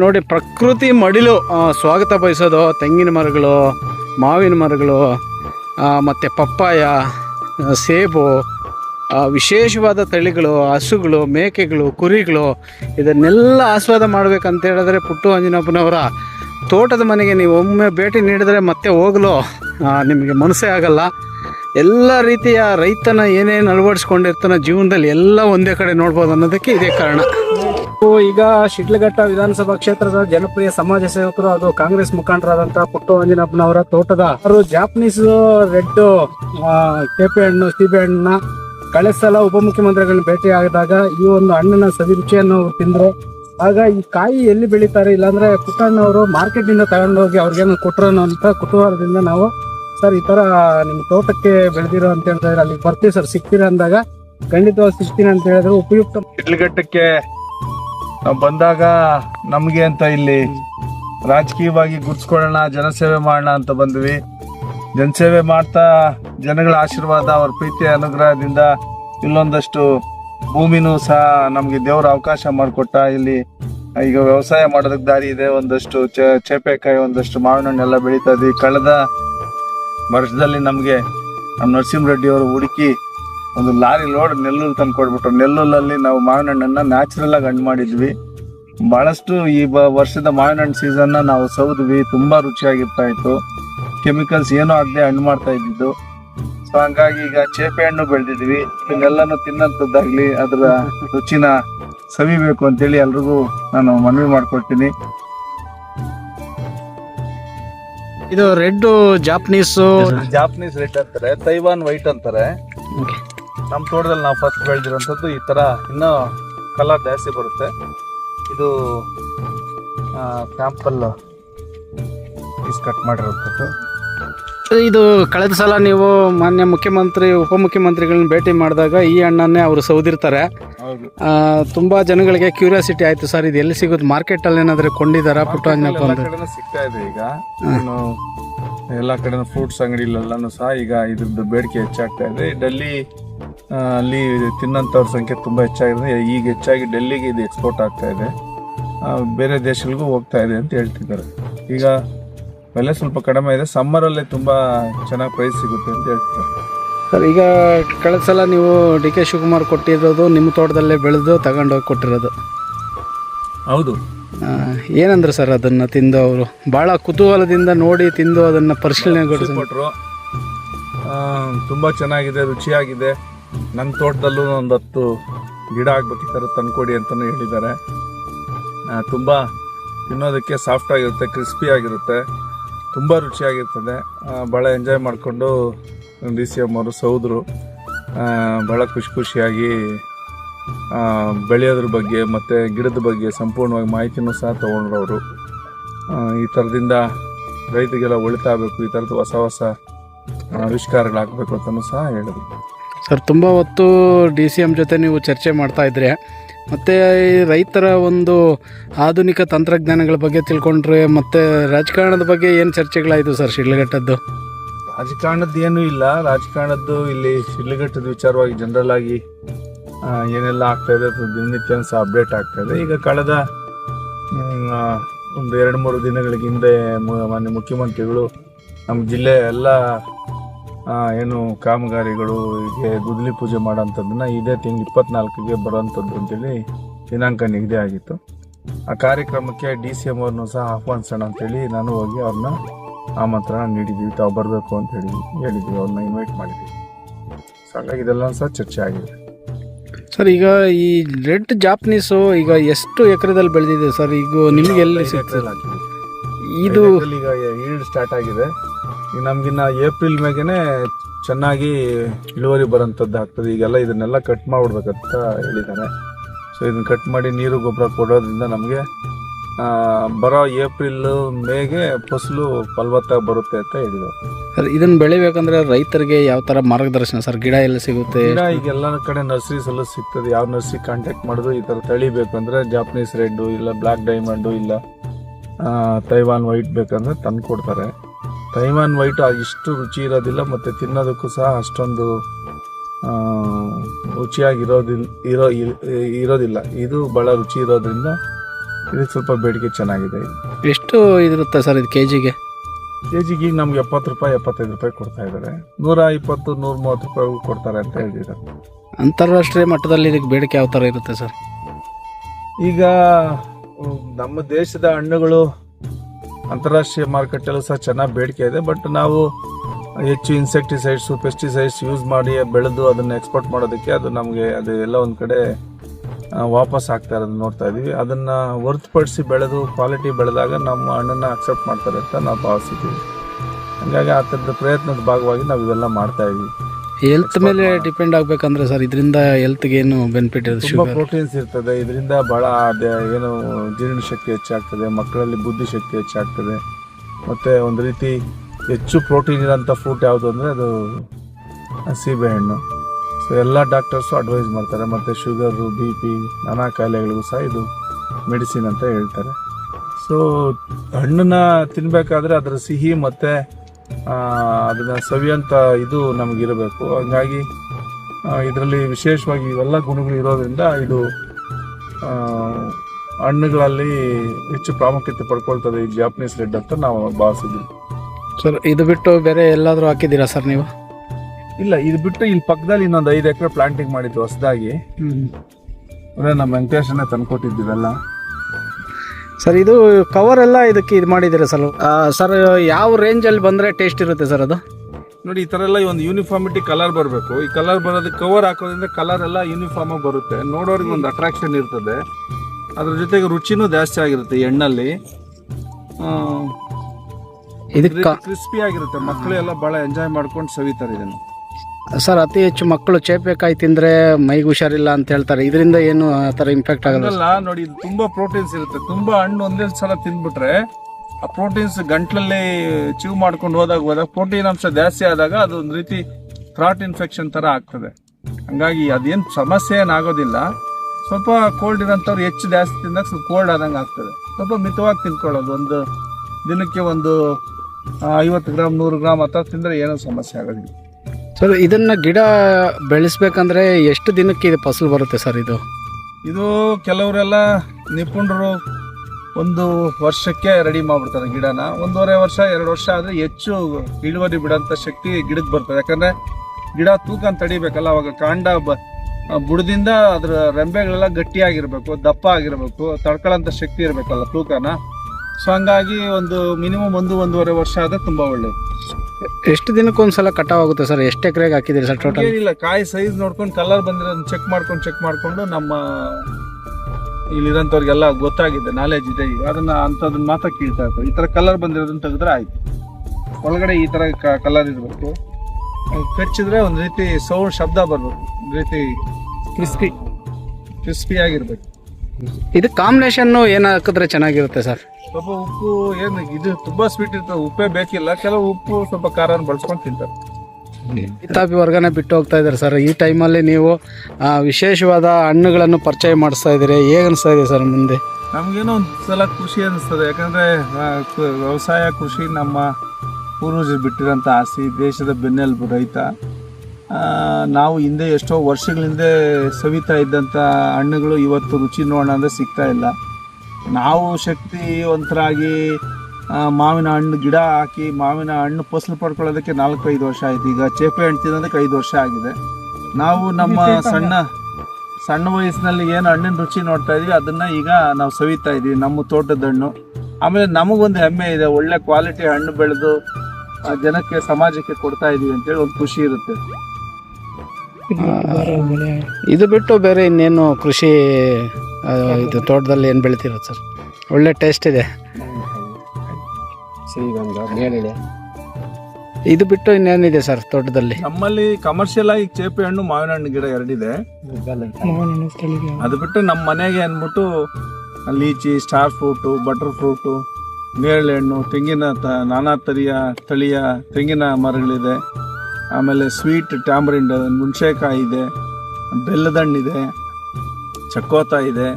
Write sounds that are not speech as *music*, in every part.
ನೋಡಿ, ಪ್ರಕೃತಿ ಮಡಿಲು ಸ್ವಾಗತ ಬಯಸೋದು, ತೆಂಗಿನ ಮರಗಳು, ಮಾವಿನ ಮರಗಳು ಮತ್ತು ಪಪ್ಪಾಯ ಸೇಬು ವಿಶೇಷವಾದ ತಳಿಗಳು, ಹಸುಗಳು, ಮೇಕೆಗಳು, ಕುರಿಗಳು, ಇದನ್ನೆಲ್ಲ ಆಸ್ವಾದ ಮಾಡಬೇಕಂತ ಹೇಳಿದ್ರೆ ಪುಟ್ಟು ಅಂಜನಪ್ಪನವರ ತೋಟದ ಮನೆಗೆ ನೀವು ಒಮ್ಮೆ ಭೇಟಿ ನೀಡಿದರೆ ಮತ್ತೆ ಹೋಗಲು? ನಿಮಗೆ ಮನಸ್ಸೇ ಆಗಲ್ಲ. ಎಲ್ಲ ರೀತಿಯ ರೈತನ ಏನೇನು ಅಳವಡಿಸ್ಕೊಂಡಿರ್ತಾನ ಜೀವನದಲ್ಲಿ ಎಲ್ಲ ಒಂದೇ ಕಡೆ ನೋಡ್ಬೋದು ಅನ್ನೋದಕ್ಕೆ ಇದೇ ಕಾರಣ. ಈಗ ಶಿಡ್ಲಘಟ್ಟ ವಿಧಾನಸಭಾ ಕ್ಷೇತ್ರದ ಜನಪ್ರಿಯ ಸಮಾಜ ಸೇವಕರು ಅದು ಕಾಂಗ್ರೆಸ್ ಮುಖಂಡರಾದಂತಹ ಪುಟ್ಟು ಅಂಜನಪ್ಪನವರ ತೋಟದ ಅವರು ಜಾಪನೀಸ್ ರೆಡ್ ಕೇಪೆ ಹಣ್ಣು, ಸೀಬೆ ಹಣ್ಣನ್ನ ಕಳೆದ ಸಲ ಉಪಮುಖ್ಯಮಂತ್ರಿಗಳನ್ನ ಭೇಟಿ ಆದಾಗ ಈ ಒಂದು ಹಣ್ಣಿನ ಸದಿರುಚಿಯನ್ನು ಅವ್ರು ತಿಂದ್ರು. ಆಗ ಈ ಕಾಯಿ ಎಲ್ಲಿ ಬೆಳೀತಾರೆ ಇಲ್ಲಾಂದ್ರೆ ಪುಟ್ಟಣ್ಣವರು ಮಾರ್ಕೆಟ್ ಇಂದ ತಗೊಂಡೋಗಿ ಅವ್ರಿಗೇನು ಕೊಟ್ಟರು ಅಂತ ಕುತೂಹಲದಿಂದ ನಾವು, ಸರ್, ಈ ತರ ನಿಮ್ ತೋಟಕ್ಕೆ ಬೆಳೆದಿರೋ ಅಂತ ಹೇಳಿದ್ರೆ ಅಲ್ಲಿ ಬರ್ತೀವಿ ಸರ್, ಸಿಗ್ತೀರಾ ಅಂದಾಗ? ಖಂಡಿತವಾಗಿ ಸಿಗ್ತೀನಿ ಅಂತ ಹೇಳಿದ್ರೆ. ಉಪಯುಕ್ತ ಶಿಡ್ಲಘಟ್ಟಕ್ಕೆ ನಾವು ಬಂದಾಗ ನಮಗೆ ಅಂತ ಇಲ್ಲಿ ರಾಜಕೀಯವಾಗಿ ಗುರ್ಸ್ಕೊಳ್ಳೋಣ, ಜನಸೇವೆ ಮಾಡೋಣ ಅಂತ ಬಂದ್ವಿ. ಜನಸೇವೆ ಮಾಡ್ತಾ ಜನಗಳ ಆಶೀರ್ವಾದ, ಅವ್ರ ಪ್ರೀತಿ ಅನುಗ್ರಹದಿಂದ ಇಲ್ಲೊಂದಷ್ಟು ಭೂಮಿನೂ ಸಹ ನಮಗೆ ದೇವರ ಅವಕಾಶ ಮಾಡಿಕೊಟ್ಟ. ಇಲ್ಲಿ ಈಗ ವ್ಯವಸಾಯ ಮಾಡೋದಕ್ಕೆ ದಾರಿ ಇದೆ, ಒಂದಷ್ಟು ಚ, ಚೇಪೆಕಾಯಿ, ಒಂದಷ್ಟು ಮಾವಿನ ಹಣ್ಣೆಲ್ಲ ಬೆಳೀತಾ ಇದ್ವಿ. ಕಳೆದ ವರ್ಷದಲ್ಲಿ ನಮಗೆ ನಮ್ಮ ನರಸಿಂಹ ರೆಡ್ಡಿಯವರು ಹುಡುಕಿ ಒಂದು ಲಾರಿ ಲೋಡ್ ನೆಲ್ಲೂರು ತಂದು ಕೊಟ್ಬಿಟ್ರು. ನೆಲ್ಲೂರಲ್ಲಿ ನಾವು ಮಾವಿನ ಹಣ್ಣನ್ನ ನ್ಯಾಚುರಲ್ ಆಗಿ ಹಣ್ಣು ಮಾಡಿದ್ವಿ. ಬಹಳಷ್ಟು ಈ ಬ ವರ್ಷದ ಮಾವಿನ ಹಣ್ಣು ಸೀಸನ್ನ ನಾವು ಸೌದ್ವಿ. ತುಂಬಾ ರುಚಿಯಾಗಿರ್ತಾ ಇತ್ತು ಕೆಮಿಕಲ್ಸ್ ಏನೂ ಆಗದೆ ಹಣ್ಣು ಮಾಡ್ತಾ ಇದ್ದಿದ್ದು. ಸೊ ಹಂಗಾಗಿ ಈಗ ಚೇಪೆ ಹಣ್ಣು ಬೆಳೆದಿದ್ವಿ. ಇದನ್ನೆಲ್ಲನೂ ತಿನ್ನಂಥದ್ದಾಗ್ಲಿ ಅದರ ರುಚಿನ ಸವಿಬೇಕು ಅಂತೇಳಿ ಎಲ್ರಿಗೂ ನಾನು ಮನವಿ ಮಾಡ್ಕೊಡ್ತೀನಿ ಇದು ರೆಡ್ ಜಾಪನೀಸ್. ಜಾಪನೀಸ್ ರೆಡ್ ಅಂತಾರೆ. ತೈವಾನ್ ವೈಟ್ ಅಂತಾರೆ. ನಮ್ಮ ತೋಟದಲ್ಲಿ ನಾವು ಫಸ್ಟ್ ಬೆಳೆದಿರೋಂಥದ್ದು ಈ ಥರ ಇನ್ನೂ ಕಲರ್ ಜಾಸ್ತಿ ಬರುತ್ತೆ. ಇದು ಸ್ಯಾಂಪಲ್ ಪೀಸ್ ಕಟ್ ಮಾಡಿರೋಂಥದ್ದು ಇದು ಕಳೆದ ಸಲ ನೀವು ಮಾನ್ಯ ಮುಖ್ಯಮಂತ್ರಿ ಉಪಮುಖ್ಯಮಂತ್ರಿಗಳನ್ನ ಭೇಟಿ ಮಾಡಿದಾಗ ಈ ಹಣ್ಣನ್ನೇ ಅವರು ಸೌದಿರ್ತಾರೆ. ತುಂಬಾ ಜನಗಳಿಗೆ ಕ್ಯೂರಿಯಾಸಿಟಿ ಆಯ್ತು ಸರ್ ಇದು ಎಲ್ಲಿ ಸಿಗುತ್ತೆ? ಮಾರ್ಕೆಟ್ ಅಲ್ಲಿ ಏನಾದ್ರೆ ಕೊಂಡಿದಾರ ಪುಟ್ಟ ಸಿಗ್ತಾ ಇದೆ ಈಗ. ಎಲ್ಲ ಕಡೆ ಫ್ರೂಟ್ಸ್ ಅಂಗಡಿಲೆಲ್ಲನೂ ಸಹ ಈಗ ಇದ್ರದ್ದು ಬೇಡಿಕೆ ಹೆಚ್ಚಾಗ್ತಾ ಇದೆ. ಡೆಲ್ಲಿ ಅಲ್ಲಿ ತಿನ್ನಂಥವ್ರ ಸಂಖ್ಯೆ ತುಂಬ ಹೆಚ್ಚಾಗಿದೆ. ಈಗ ಹೆಚ್ಚಾಗಿ ಡೆಲ್ಲಿಗೆ ಇದು ಎಕ್ಸ್ಪೋರ್ಟ್ ಆಗ್ತಾ ಇದೆ. ಆ, ಬೇರೆ ದೇಶಗಳಿಗೂ ಹೋಗ್ತಾ ಇದೆ ಅಂತ ಹೇಳ್ತಿದ್ದಾರೆ. ಈಗ ಬೆಲೆ ಸ್ವಲ್ಪ ಕಡಿಮೆ ಇದೆ. ಸಮ್ಮರಲ್ಲೇ ತುಂಬ ಚೆನ್ನಾಗಿ ಪ್ರೈಸ್ ಸಿಗುತ್ತೆ ಅಂತ ಹೇಳ್ತಿದ್ದಾರೆ. ಸರ್ ಈಗ ಕಳೆದ ಸಲ ನೀವು ಡಿ ಕೆ ಶಿವಕುಮಾರ್ ಕೊಟ್ಟಿರೋದು ನಿಮ್ಮ ತೋಟದಲ್ಲೇ ಬೆಳೆದು ತಗೊಂಡೋಗಿ ಕೊಟ್ಟಿರೋದು. ಹೌದು. ಏನಂದ್ರೆ ಸರ್ ಅದನ್ನ ತಿಂದು ಅವರು? ಬಹಳ ಕುತೂಹಲದಿಂದ ನೋಡಿ ತಿಂದು ಅದನ್ನ ಪರಿಶೀಲನೆ ಕೊಟ್ಟರು ತುಂಬ ಚೆನ್ನಾಗಿದೆ ರುಚಿಯಾಗಿದೆ. ನನ್ನ ತೋಟದಲ್ಲೂ ಒಂದು ಹತ್ತು ಗಿಡ ಆಗ್ಬೇಕು ಈ ಥರ ತಂದ್ಕೊಡಿ ಅಂತಲೂ ಹೇಳಿದ್ದಾರೆ. ತುಂಬ ತಿನ್ನೋದಕ್ಕೆ ಸಾಫ್ಟ್ ಆಗಿರುತ್ತೆ ಕ್ರಿಸ್ಪಿ ಆಗಿರುತ್ತೆ, ತುಂಬ ರುಚಿಯಾಗಿರ್ತದೆ. ಭಾಳ ಎಂಜಾಯ್ ಮಾಡಿಕೊಂಡು ಡಿ ಸಿ ಎಂ ಅವರು ಸೌದರು. ಭಾಳ ಖುಷಿ ಖುಷಿಯಾಗಿ ಬೆಳೆಯೋದ್ರ ಬಗ್ಗೆ ಮತ್ತು ಗಿಡದ ಬಗ್ಗೆ ಸಂಪೂರ್ಣವಾಗಿ ಮಾಹಿತಿನೂ ಸಹ ತೊಗೊಂಡ್ರು ಅವರು ಈ ಥರದಿಂದ ರೈತರಿಗೆಲ್ಲ ಒಳಿತಾಗಬೇಕು, ಈ ಥರದ್ದು ಹೊಸ ಹೊಸ ಆವಿಷ್ಕಾರಗಳಾಗಬೇಕು ಅಂತಲೂ ಸಹ ಹೇಳಿದ್ರು. ಸರ್, ತುಂಬ ಹೊತ್ತು ಡಿ ಸಿ ಎಂ ಜೊತೆ ನೀವು ಚರ್ಚೆ ಮಾಡ್ತಾ ಇದ್ರೆ. ಮತ್ತು ಈ ರೈತರ ಒಂದು ಆಧುನಿಕ ತಂತ್ರಜ್ಞಾನಗಳ ಬಗ್ಗೆ ತಿಳ್ಕೊಂಡ್ರೆ ಮತ್ತು ರಾಜಕಾರಣದ ಬಗ್ಗೆ ಏನು ಚರ್ಚೆಗಳಾಯಿತು ಸರ್ ಶಿಡ್ಲಘಟ್ಟದ್ದು? ರಾಜಕಾರಣದ್ದು ಏನೂ ಇಲ್ಲ. ರಾಜಕಾರಣದ್ದು ಇಲ್ಲಿ ಶಿಡ್ಲಘಟ್ಟದ ವಿಚಾರವಾಗಿ ಜನರಲ್ ಆಗಿ ಏನೆಲ್ಲ ಆಗ್ತಾ ಇದೆ ದಿನನಿತ್ಯ ಸಹ ಅಪ್ಡೇಟ್ ಆಗ್ತಾ ಇದೆ. ಈಗ ಕಳೆದ ಒಂದು ಎರಡು ಮೂರು ದಿನಗಳ ಹಿಂದೆ ಮಾನ್ಯ ಮುಖ್ಯಮಂತ್ರಿಗಳು ನಮ್ಮ ಜಿಲ್ಲೆ ಎಲ್ಲ ಏನು ಕಾಮಗಾರಿಗಳು ಹೀಗೆ ಗುದ್ಲಿ ಪೂಜೆ ಮಾಡೋಂಥದ್ದನ್ನ ಇದೇ ತಿಂಗಳು ಇಪ್ಪತ್ನಾಲ್ಕಿಗೆ ಬರೋಂಥದ್ದು ಅಂತೇಳಿ ದಿನಾಂಕ ನಿಗದಿ ಆಗಿತ್ತು. ಆ ಕಾರ್ಯಕ್ರಮಕ್ಕೆ ಡಿ ಸಿ ಎಂ ಅವ್ರನ್ನೂ ಸಹ ಆಹ್ವಾನಿಸೋಣ ಅಂತೇಳಿ ನಾನು ಹೋಗಿ ಅವ್ರನ್ನ ಆಮಂತ್ರಣ ನೀಡಿದ್ದೀವಿ ತಾವು ಬರಬೇಕು ಅಂತ ಹೇಳಿ ಹೇಳಿದ್ವಿ. ಅವ್ರನ್ನ ಇನ್ವೈಟ್ ಮಾಡಿದ್ವಿ. ಸೊ ಹಾಗಾಗಿ ಇದೆಲ್ಲ ಸಹ ಚರ್ಚೆ ಆಗಿದೆ. ಸರ್ ಈಗ ಈ ರೆಡ್ ಜಾಪನೀಸು ಈಗ ಎಷ್ಟು ಎಕರೆದಲ್ಲಿ ಬೆಳೆದಿದೆ ಸರ್? ಈಗ ನಿಮಗೆ ಎಲ್ಲಿ ಸಿಗ್ತದೆ? ಇದು ಈಗ ಈಲ್ಡ್ ಸ್ಟಾರ್ಟ್ ಆಗಿದೆ. ನಮ್ಗಿನ್ನ ಏಪ್ರಿಲ್ ಮೇಗೇನೆ ಚೆನ್ನಾಗಿ ಇಳುವರಿ ಬರೋಂಥದ್ದು ಆಗ್ತದೆ. ಈಗೆಲ್ಲ ಇದನ್ನೆಲ್ಲ ಕಟ್ ಮಾಡ್ಬಿಡ್ಬೇಕಂತ ಹೇಳಿದ್ದಾರೆ. ಸೊ ಇದನ್ನ ಕಟ್ ಮಾಡಿ ನೀರು ಗೊಬ್ಬರ ಕೊಡೋದ್ರಿಂದ ನಮಗೆ ಬರೋ ಏಪ್ರಿಲ್ ಮೇಗೆ ಫಸಲು ಫಲವತ್ತಾಗಿ ಬರುತ್ತೆ ಅಂತ ಹೇಳಿದರು ಇದನ್ನು ಬೆಳಿಬೇಕಂದ್ರೆ ರೈತರಿಗೆ ಯಾವ ಥರ ಮಾರ್ಗದರ್ಶನ ಸರ್? ಗಿಡ ಎಲ್ಲ ಸಿಗುತ್ತೆ? ಗಿಡ ಈಗ ಎಲ್ಲ ಕಡೆ ನರ್ಸರೀಸ್ ಎಲ್ಲ ಸಿಗ್ತದೆ. ಯಾವ ನರ್ಸರಿ ಕಾಂಟ್ಯಾಕ್ಟ್ ಮಾಡಿದ್ರು ಈ ಥರ ತಳಿ ಬೇಕು ಅಂದ್ರೆ ಜಾಪನೀಸ್ ರೆಡ್ಡು ಇಲ್ಲ ಬ್ಲ್ಯಾಕ್ ಡೈಮಂಡು ಇಲ್ಲ ತೈವಾನ್ ವೈಟ್ ಬೇಕಂದ್ರೆ ತಂದು ಕೊಡ್ತಾರೆ ತೈವಾನ್ ವೈಟ್ ಇಷ್ಟು ರುಚಿ ಇರೋದಿಲ್ಲ ಮತ್ತು ತಿನ್ನೋದಕ್ಕೂ ಸಹ ಅಷ್ಟೊಂದು ರುಚಿಯಾಗಿರೋದಿಲ್ಲ ಇರೋ ಇರೋದಿಲ್ಲ. ಇದು ಭಾಳ ರುಚಿ ಇರೋದ್ರಿಂದ ಇದಕ್ಕೆ ಸ್ವಲ್ಪ ಬೇಡಿಕೆ ಚೆನ್ನಾಗಿದೆ. ಎಷ್ಟು ಇದಿರುತ್ತೆ ಸರ್ ಇದು ಕೆ ಜಿಗೆ ಕೆ ಜಿಗೆ ಈಗ ನಮ್ಗೆ ಎಪ್ಪತ್ತು ರೂಪಾಯಿ ಎಪ್ಪತ್ತೈದು ರೂಪಾಯಿ ಕೊಡ್ತಾ ಇದ್ದಾರೆ. ನೂರ ಇಪ್ಪತ್ತು ನೂರ ಮೂವತ್ತು ರೂಪಾಯಿ ಕೊಡ್ತಾರೆ ಅಂತ ಹೇಳಿದ್ದಾರೆ ಅಂತಾರಾಷ್ಟ್ರೀಯ ಮಟ್ಟದಲ್ಲಿ ಇದಕ್ಕೆ ಬೇಡಿಕೆ ಯಾವ ಥರ ಇರುತ್ತೆ ಸರ್? ಈಗ ನಮ್ಮ ದೇಶದ ಹಣ್ಣುಗಳು ಅಂತಾರಾಷ್ಟ್ರೀಯ ಮಾರುಕಟ್ಟೆಯಲ್ಲೂ ಸಹ ಚೆನ್ನಾಗಿ ಬೇಡಿಕೆ ಇದೆ ಬಟ್ ನಾವು ಹೆಚ್ಚು ಇನ್ಸೆಕ್ಟಿಸೈಡ್ಸು ಪೆಸ್ಟಿಸೈಡ್ಸ್ ಯೂಸ್ ಮಾಡಿ ಬೆಳೆದು ಅದನ್ನು ಎಕ್ಸ್ಪೋರ್ಟ್ ಮಾಡೋದಕ್ಕೆ ಅದು ನಮಗೆ ಅದು ಎಲ್ಲ ಒಂದು ಕಡೆ ವಾಪಸ್ ಆಗ್ತಾ ಇರೋದು ನೋಡ್ತಾ ಇದ್ದೀವಿ ಅದನ್ನು ಹೊರತುಪಡಿಸಿ ಬೆಳೆದು ಕ್ವಾಲಿಟಿ ಬೆಳೆದಾಗ ನಮ್ಮ ಹಣ್ಣನ್ನು ಅಕ್ಸೆಪ್ಟ್ ಮಾಡ್ತಾರೆ ಅಂತ ನಾವು ಭಾವಿಸಿದ್ದೀವಿ ಹಾಗಾಗಿ ಆ ಥರದ ಪ್ರಯತ್ನದ ಭಾಗವಾಗಿ ನಾವು ಇವೆಲ್ಲ ಮಾಡ್ತಾ ಇದೀವಿ. ಹೆಲ್ತ್ ಮೇಲೆ ಡಿಪೆಂಡ್ ಆಗಬೇಕಂದ್ರೆ ಸರ್ ಇದರಿಂದ ಹೆಲ್ತ್ಗೆ ಏನು ಬೆನಿಫಿಟ್ ಇರುತ್ತೆ ತುಂಬಾ ಶುಗರ್ ಪ್ರೋಟೀನ್ಸ್ ಇರ್ತದೆ. ಇದರಿಂದ ಬಹಳ ಏನು ಜೀರ್ಣ ಶಕ್ತಿ ಹೆಚ್ಚಾಗ್ತದೆ ಮಕ್ಕಳಲ್ಲಿ ಬುದ್ಧಿ ಶಕ್ತಿ ಹೆಚ್ಚಾಗ್ತದೆ. ಮತ್ತೆ ಒಂದು ರೀತಿ ಹೆಚ್ಚು ಪ್ರೋಟೀನ್ ಇರೋಂಥ ಫ್ರೂಟ್ ಯಾವುದು ಅಂದರೆ ಅದು ಸೀಬೆಹಣ್ಣು ಸೊ ಎಲ್ಲ ಡಾಕ್ಟರ್ಸು ಅಡ್ವೈಸ್ ಮಾಡ್ತಾರೆ. ಮತ್ತು ಶುಗರು ಬಿ ಪಿ ನಾನಾ ಕಾಯಿಲೆಗಳಿಗೂ ಸಹ ಇದು ಮೆಡಿಸಿನ್ ಅಂತ ಹೇಳ್ತಾರೆ. ಸೊ ಹಣ್ಣನ್ನ ತಿನ್ನಬೇಕಾದ್ರೆ ಅದರ ಸಿಹಿ ಮತ್ತು ಅದನ್ನು ಸವಿಯಂತ ಇದು ನಮಗಿರಬೇಕು. ಹಂಗಾಗಿ ಇದರಲ್ಲಿ ವಿಶೇಷವಾಗಿ ಇವೆಲ್ಲ ಗುಣಗಳು ಇರೋದ್ರಿಂದ ಇದು ಹಣ್ಣುಗಳಲ್ಲಿ ಹೆಚ್ಚು ಪ್ರಾಮುಖ್ಯತೆ ಪಡ್ಕೊಳ್ತದೆ ಈ ಜಾಪನೀಸ್ ರೆಡ್ ಅಂತ ನಾವು ಭಾವಿಸಿದ್ವಿ ಸರ್ ಇದು ಬಿಟ್ಟು ಬೇರೆ ಎಲ್ಲಾದರೂ ಹಾಕಿದ್ದೀರಾ ಸರ್ ನೀವು? ಇಲ್ಲ ಇದು ಬಿಟ್ಟು ಇಲ್ಲಿ ಪಕ್ಕದಲ್ಲಿ ಇನ್ನೊಂದು ಐದು ಎಕರೆ ಪ್ಲಾಂಟಿಂಗ್ ಮಾಡಿದ್ವಿ ಹೊಸದಾಗಿ. ಅಂದ್ರೆ ನಮ್ಮ ವೆಂಕಟೇಶನೇ ತಂದ್ಕೊಟ್ಟಿದ್ದೀವೆಲ್ಲ ಸರ್ ಇದು ಕವರ್ ಎಲ್ಲ ಇದಕ್ಕೆ ಇದು ಮಾಡಿದ್ದೀರಾ ಸರ್ ಸರ್ ಯಾವ ರೇಂಜಲ್ಲಿ ಬಂದರೆ ಟೇಸ್ಟ್ ಇರುತ್ತೆ ಸರ್ ಅದು? ನೋಡಿ ಈ ಥರ ಎಲ್ಲ ಒಂದು ಯೂನಿಫಾರ್ಮಿಟಿ ಕಲರ್ ಬರಬೇಕು. ಈ ಕಲರ್ ಬರೋದು ಕವರ್ ಹಾಕೋದ್ರಿಂದ ಕಲರ್ ಎಲ್ಲ ಯೂನಿಫಾರ್ಮ್ ಆಗಿ ಬರುತ್ತೆ. ನೋಡೋರಿಗೆ ಒಂದು ಅಟ್ರಾಕ್ಷನ್ ಇರ್ತದೆ. ಅದ್ರ ಜೊತೆಗೆ ರುಚಿನೂ ಜಾಸ್ತಿ ಆಗಿರುತ್ತೆ ಎಣ್ಣಲ್ಲಿ. ಇದಕ್ಕೆ ಕ್ರಿಸ್ಪಿ ಆಗಿರುತ್ತೆ. ಮಕ್ಕಳು ಎಲ್ಲ ಬಹಳ ಎಂಜಾಯ್ ಮಾಡ್ಕೊಂಡು ಸವಿತಾರೆ ಇದನ್ನು. ಸರ್ ಅತಿ ಹೆಚ್ಚು ಮಕ್ಕಳು ಚೇಪೆಕಾಯಿ ತಿಂದರೆ ಮೈಗೆ ಹುಷಾರಿಲ್ಲ ಅಂತ ಹೇಳ್ತಾರೆ. ಇದರಿಂದ ಏನು ಆ ಥರ ಇಂಪ್ಯಾಕ್ಟ್ ಆಗಲ್ಲ ನೋಡಿ ಇದು ತುಂಬಾ ಪ್ರೋಟೀನ್ಸ್ ಇರುತ್ತೆ. ತುಂಬಾ ಹಣ್ಣು ಒಂದೇ ಸಲ ತಿಂದ್ಬಿಟ್ರೆ ಆ ಪ್ರೋಟೀನ್ಸ್ ಗಂಟ್ಲಲ್ಲಿ ಚೀವ್ ಮಾಡ್ಕೊಂಡು ಹೋದಾಗ ಹೋದಾಗ ಪ್ರೋಟೀನ್ ಅಂಶ ಜಾಸ್ತಿ ಆದಾಗ ಅದು ಒಂದು ರೀತಿ ಥ್ರಾಟ್ ಇನ್ಫೆಕ್ಷನ್ ತರ ಆಗ್ತದೆ. ಹಂಗಾಗಿ ಅದೇನು ಸಮಸ್ಯೆ ಏನಾಗೋದಿಲ್ಲ ಸ್ವಲ್ಪ ಕೋಲ್ಡ್ ಇರೋಂಥವ್ರು ಹೆಚ್ಚು ಜಾಸ್ತಿ ತಿಂದಾಗ ಸ್ವಲ್ಪ ಕೋಲ್ಡ್ ಆದಂಗೆ ಆಗ್ತದೆ. ಸ್ವಲ್ಪ ಮಿತವಾಗಿ ತಿಂದ್ಕೊಳ್ಳೋದು ಒಂದು ದಿನಕ್ಕೆ ಒಂದು ಆ, ಐವತ್ತು ಗ್ರಾಮ್ ನೂರು ಗ್ರಾಮ್ ಅಥವಾ ತಿಂದರೆ ಏನೂ ಸಮಸ್ಯೆ ಆಗೋದಿಲ್ಲ. ಸರ್ ಇದನ್ನ ಗಿಡ ಬೆಳೆಸ್ಬೇಕಂದ್ರೆ ಎಷ್ಟು ದಿನಕ್ಕೆ ಇದು ಫಸಲು ಬರುತ್ತೆ ಸರ್ ಇದು? ಇದು ಕೆಲವರೆಲ್ಲ ನಿಪುಣರು ಒಂದು ವರ್ಷಕ್ಕೆ ರೆಡಿ ಮಾಡ್ಬಿಡ್ತಾರೆ ಗಿಡನ. ಒಂದೂವರೆ ವರ್ಷ, ಎರಡು ವರ್ಷ ಆದರೆ ಹೆಚ್ಚು ಇಳುವರಿ ಬಿಡೋಂಥ ಶಕ್ತಿ ಗಿಡಕ್ಕೆ ಬರ್ತದೆ. ಯಾಕಂದರೆ ಗಿಡ ತೂಕ ತಡಿಬೇಕಲ್ಲ, ಅವಾಗ ಕಾಂಡ ಬ ಬುಡದಿಂದ ಅದರ ರೆಂಬೆಗಳೆಲ್ಲ ಗಟ್ಟಿಯಾಗಿರಬೇಕು, ದಪ್ಪ ಆಗಿರಬೇಕು ತಡ್ಕೊಳ್ಳೋಂಥ ಶಕ್ತಿ ಇರಬೇಕಲ್ಲ ತೂಕನ. ಸೊ ಹಂಗಾಗಿ ಒಂದು ಮಿನಿಮಮ್ ಒಂದು ಒಂದೂವರೆ ವರ್ಷ ಆದರೆ ತುಂಬ ಒಳ್ಳೇದು. ಎಷ್ಟು ದಿನಕ್ಕೊಂದ್ಸಲ ಕಟಾವ್ ಆಗುತ್ತೆ ಸರ್? ಎಷ್ಟು ಎಕರೆಗೆ ಹಾಕಿದ್ದೀರಿ ಸರ್ ಟೋಟಲ್ ಏನಿಲ್ಲ ಕಾಯಿ ಸೈಜ್ ನೋಡ್ಕೊಂಡು ಕಲರ್ ಬಂದಿರೋದನ್ನ ಚೆಕ್ ಮಾಡ್ಕೊಂಡು ಚೆಕ್ ಮಾಡ್ಕೊಂಡು ನಮ್ಮ ಇಲ್ಲಿರೋಂಥವ್ರಿಗೆಲ್ಲ ಗೊತ್ತಾಗಿದೆ ನಾಲೆಜ್ ಇದೆ ಈಗ. ಅದನ್ನ ಅಂಥದನ್ನ ಮಾತ್ರ ಕೀಳ್ತಾ ಇರ್ತಾರೆ. ಈ ತರ ಕಲರ್ ಬಂದಿರೋದನ್ನ ತೆಗೆದ್ರೆ ಆಯ್ತು. ಒಳಗಡೆ ಈ ತರ ಕಲರ್ ಇರಬೇಕು. ಕಚ್ಚಿದ್ರೆ ಒಂದು ರೀತಿ ಸೌಂಡ್ ಶಬ್ದ ಬರಬೇಕು. ಒಂದು ರೀತಿ ಕ್ರಿಸ್ಪಿ ಕ್ರಿಸ್ಪಿ ಆಗಿರ್ಬೇಕು. ಇದು ಕಾಂಬಿನೇಷನ್ ಏನು ಹಾಕಿದ್ರೆ ಚೆನ್ನಾಗಿರುತ್ತೆ ಸರ್? ಸ್ವಲ್ಪ ಉಪ್ಪು ಏನು ಇದು ತುಂಬಾ ಸ್ವೀಟ್ ಇರ್ತದೆ ಉಪ್ಪೇ ಬೇಕಿಲ್ಲ ಕೆಲವು ಉಪ್ಪು ಸ್ವಲ್ಪ ಖಾರ ಬಳಸ್ಕೊಂಡು ತಿಂತಾರೆ. ಕಿತಾಪಿ ವರ್ಗನೇ ಬಿಟ್ಟು ಹೋಗ್ತಾ ಇದ್ದಾರೆ ಸರ್. ಈ ಟೈಮಲ್ಲಿ ನೀವು ಆ, ವಿಶೇಷವಾದ ಹಣ್ಣುಗಳನ್ನು ಪರಿಚಯ ಮಾಡಿಸ್ತಾ ಇದ್ದೀರಿ. ಹೇಗೆ ಅನಿಸ್ತಾ ಇದೆ ಸರ್ ಮುಂದೆ? ನಮಗೇನೋ ಒಂದು ಸಲ ಖುಷಿ ಅನಿಸ್ತದೆ. ಯಾಕಂದರೆ ವ್ಯವಸಾಯ ಕೃಷಿ ನಮ್ಮ ಪೂರ್ವಜರು ಬಿಟ್ಟಿರೋಂಥ ಆಸೆ ದೇಶದ ಬೆನ್ನೆಲುಬು ರೈತ. ನಾವು ಹಿಂದೆ ಎಷ್ಟೋ ವರ್ಷಗಳಿಂದ ಸವಿತಾ ಇದ್ದಂಥ ಹಣ್ಣುಗಳು ಇವತ್ತು ರುಚಿ ನೋಡೋಣ ಅಂದರೆ ಸಿಗ್ತಾ ಇಲ್ಲ. ನಾವು ಶಕ್ತಿವಂತರಾಗಿ ಮಾವಿನ ಹಣ್ಣು ಗಿಡ ಹಾಕಿ ಮಾವಿನ ಹಣ್ಣು ಫಸಲು ಪಡ್ಕೊಳ್ಳೋದಕ್ಕೆ ನಾಲ್ಕೈದು ವರ್ಷ ಆಯಿತು. ಈಗ ಚೇಪೆ ಹಣ್ಣು ತಿನ್ನೋದಕ್ಕೆ ಐದು ವರ್ಷ ಆಗಿದೆ. ನಾವು ನಮ್ಮ ಸಣ್ಣ ಸಣ್ಣ ವಯಸ್ಸಿನಲ್ಲಿ ಏನು ಹಣ್ಣಿನ ರುಚಿ ನೋಡ್ತಾ ಇದೀವಿ ಅದನ್ನ ಈಗ ನಾವು ಸವಿತಾ ಇದ್ದೀವಿ ನಮ್ಮ ತೋಟದ ಹಣ್ಣು. ಆಮೇಲೆ ನಮಗೊಂದು ಹೆಮ್ಮೆ ಇದೆ ಒಳ್ಳೆ ಕ್ವಾಲಿಟಿ ಹಣ್ಣು ಬೆಳೆದು ಜನಕ್ಕೆ ಸಮಾಜಕ್ಕೆ ಕೊಡ್ತಾ ಇದೀವಿ ಅಂತೇಳಿ ಒಂದು ಖುಷಿ ಇರುತ್ತೆ. ಇದು ಬಿಟ್ಟು ಬೇರೆ ಇನ್ನೇನು ಕೃಷಿ ಇದು ತೋಟದಲ್ಲಿ ಏನು ಬೆಳಿತೀರ ಸರ್? ಒಳ್ಳೆ ಟೇಸ್ಟ್ ಇದೆ. ಇದು ಬಿಟ್ಟು ಇನ್ನೇನಿದೆ ಸರ್ ತೋಟದಲ್ಲಿ? ನಮ್ಮಲ್ಲಿ ಕಮರ್ಷಿಯಲ್ ಆಗಿ ಚೇಪೆ ಹಣ್ಣು, ಮಾವಿನ ಹಣ್ಣು ಗಿಡ ಎರಡಿದೆ. ಅದು ಬಿಟ್ಟು ನಮ್ಮ ಮನೆಗೆ ಅಂದ್ಬಿಟ್ಟು litchi star fruit butter fruit ನೇರಳೆ ಹಣ್ಣು, ತೆಂಗಿನ ತ, ನಾನಾ ತರಿಯ, ತಳಿಯ ತೆಂಗಿನ ಮರಗಳಿದೆ. ಆಮೇಲೆ ಸ್ವೀಟ್ ಟ್ಯಾಮ್ರಿಂಡ್ ಹುಣಸೆಕಾಯಿ ಇದೆ ಬೆಲ್ಲದ ಹಣ್ಣಿದೆ ಚಕ್ಕೋತ ಇದೆ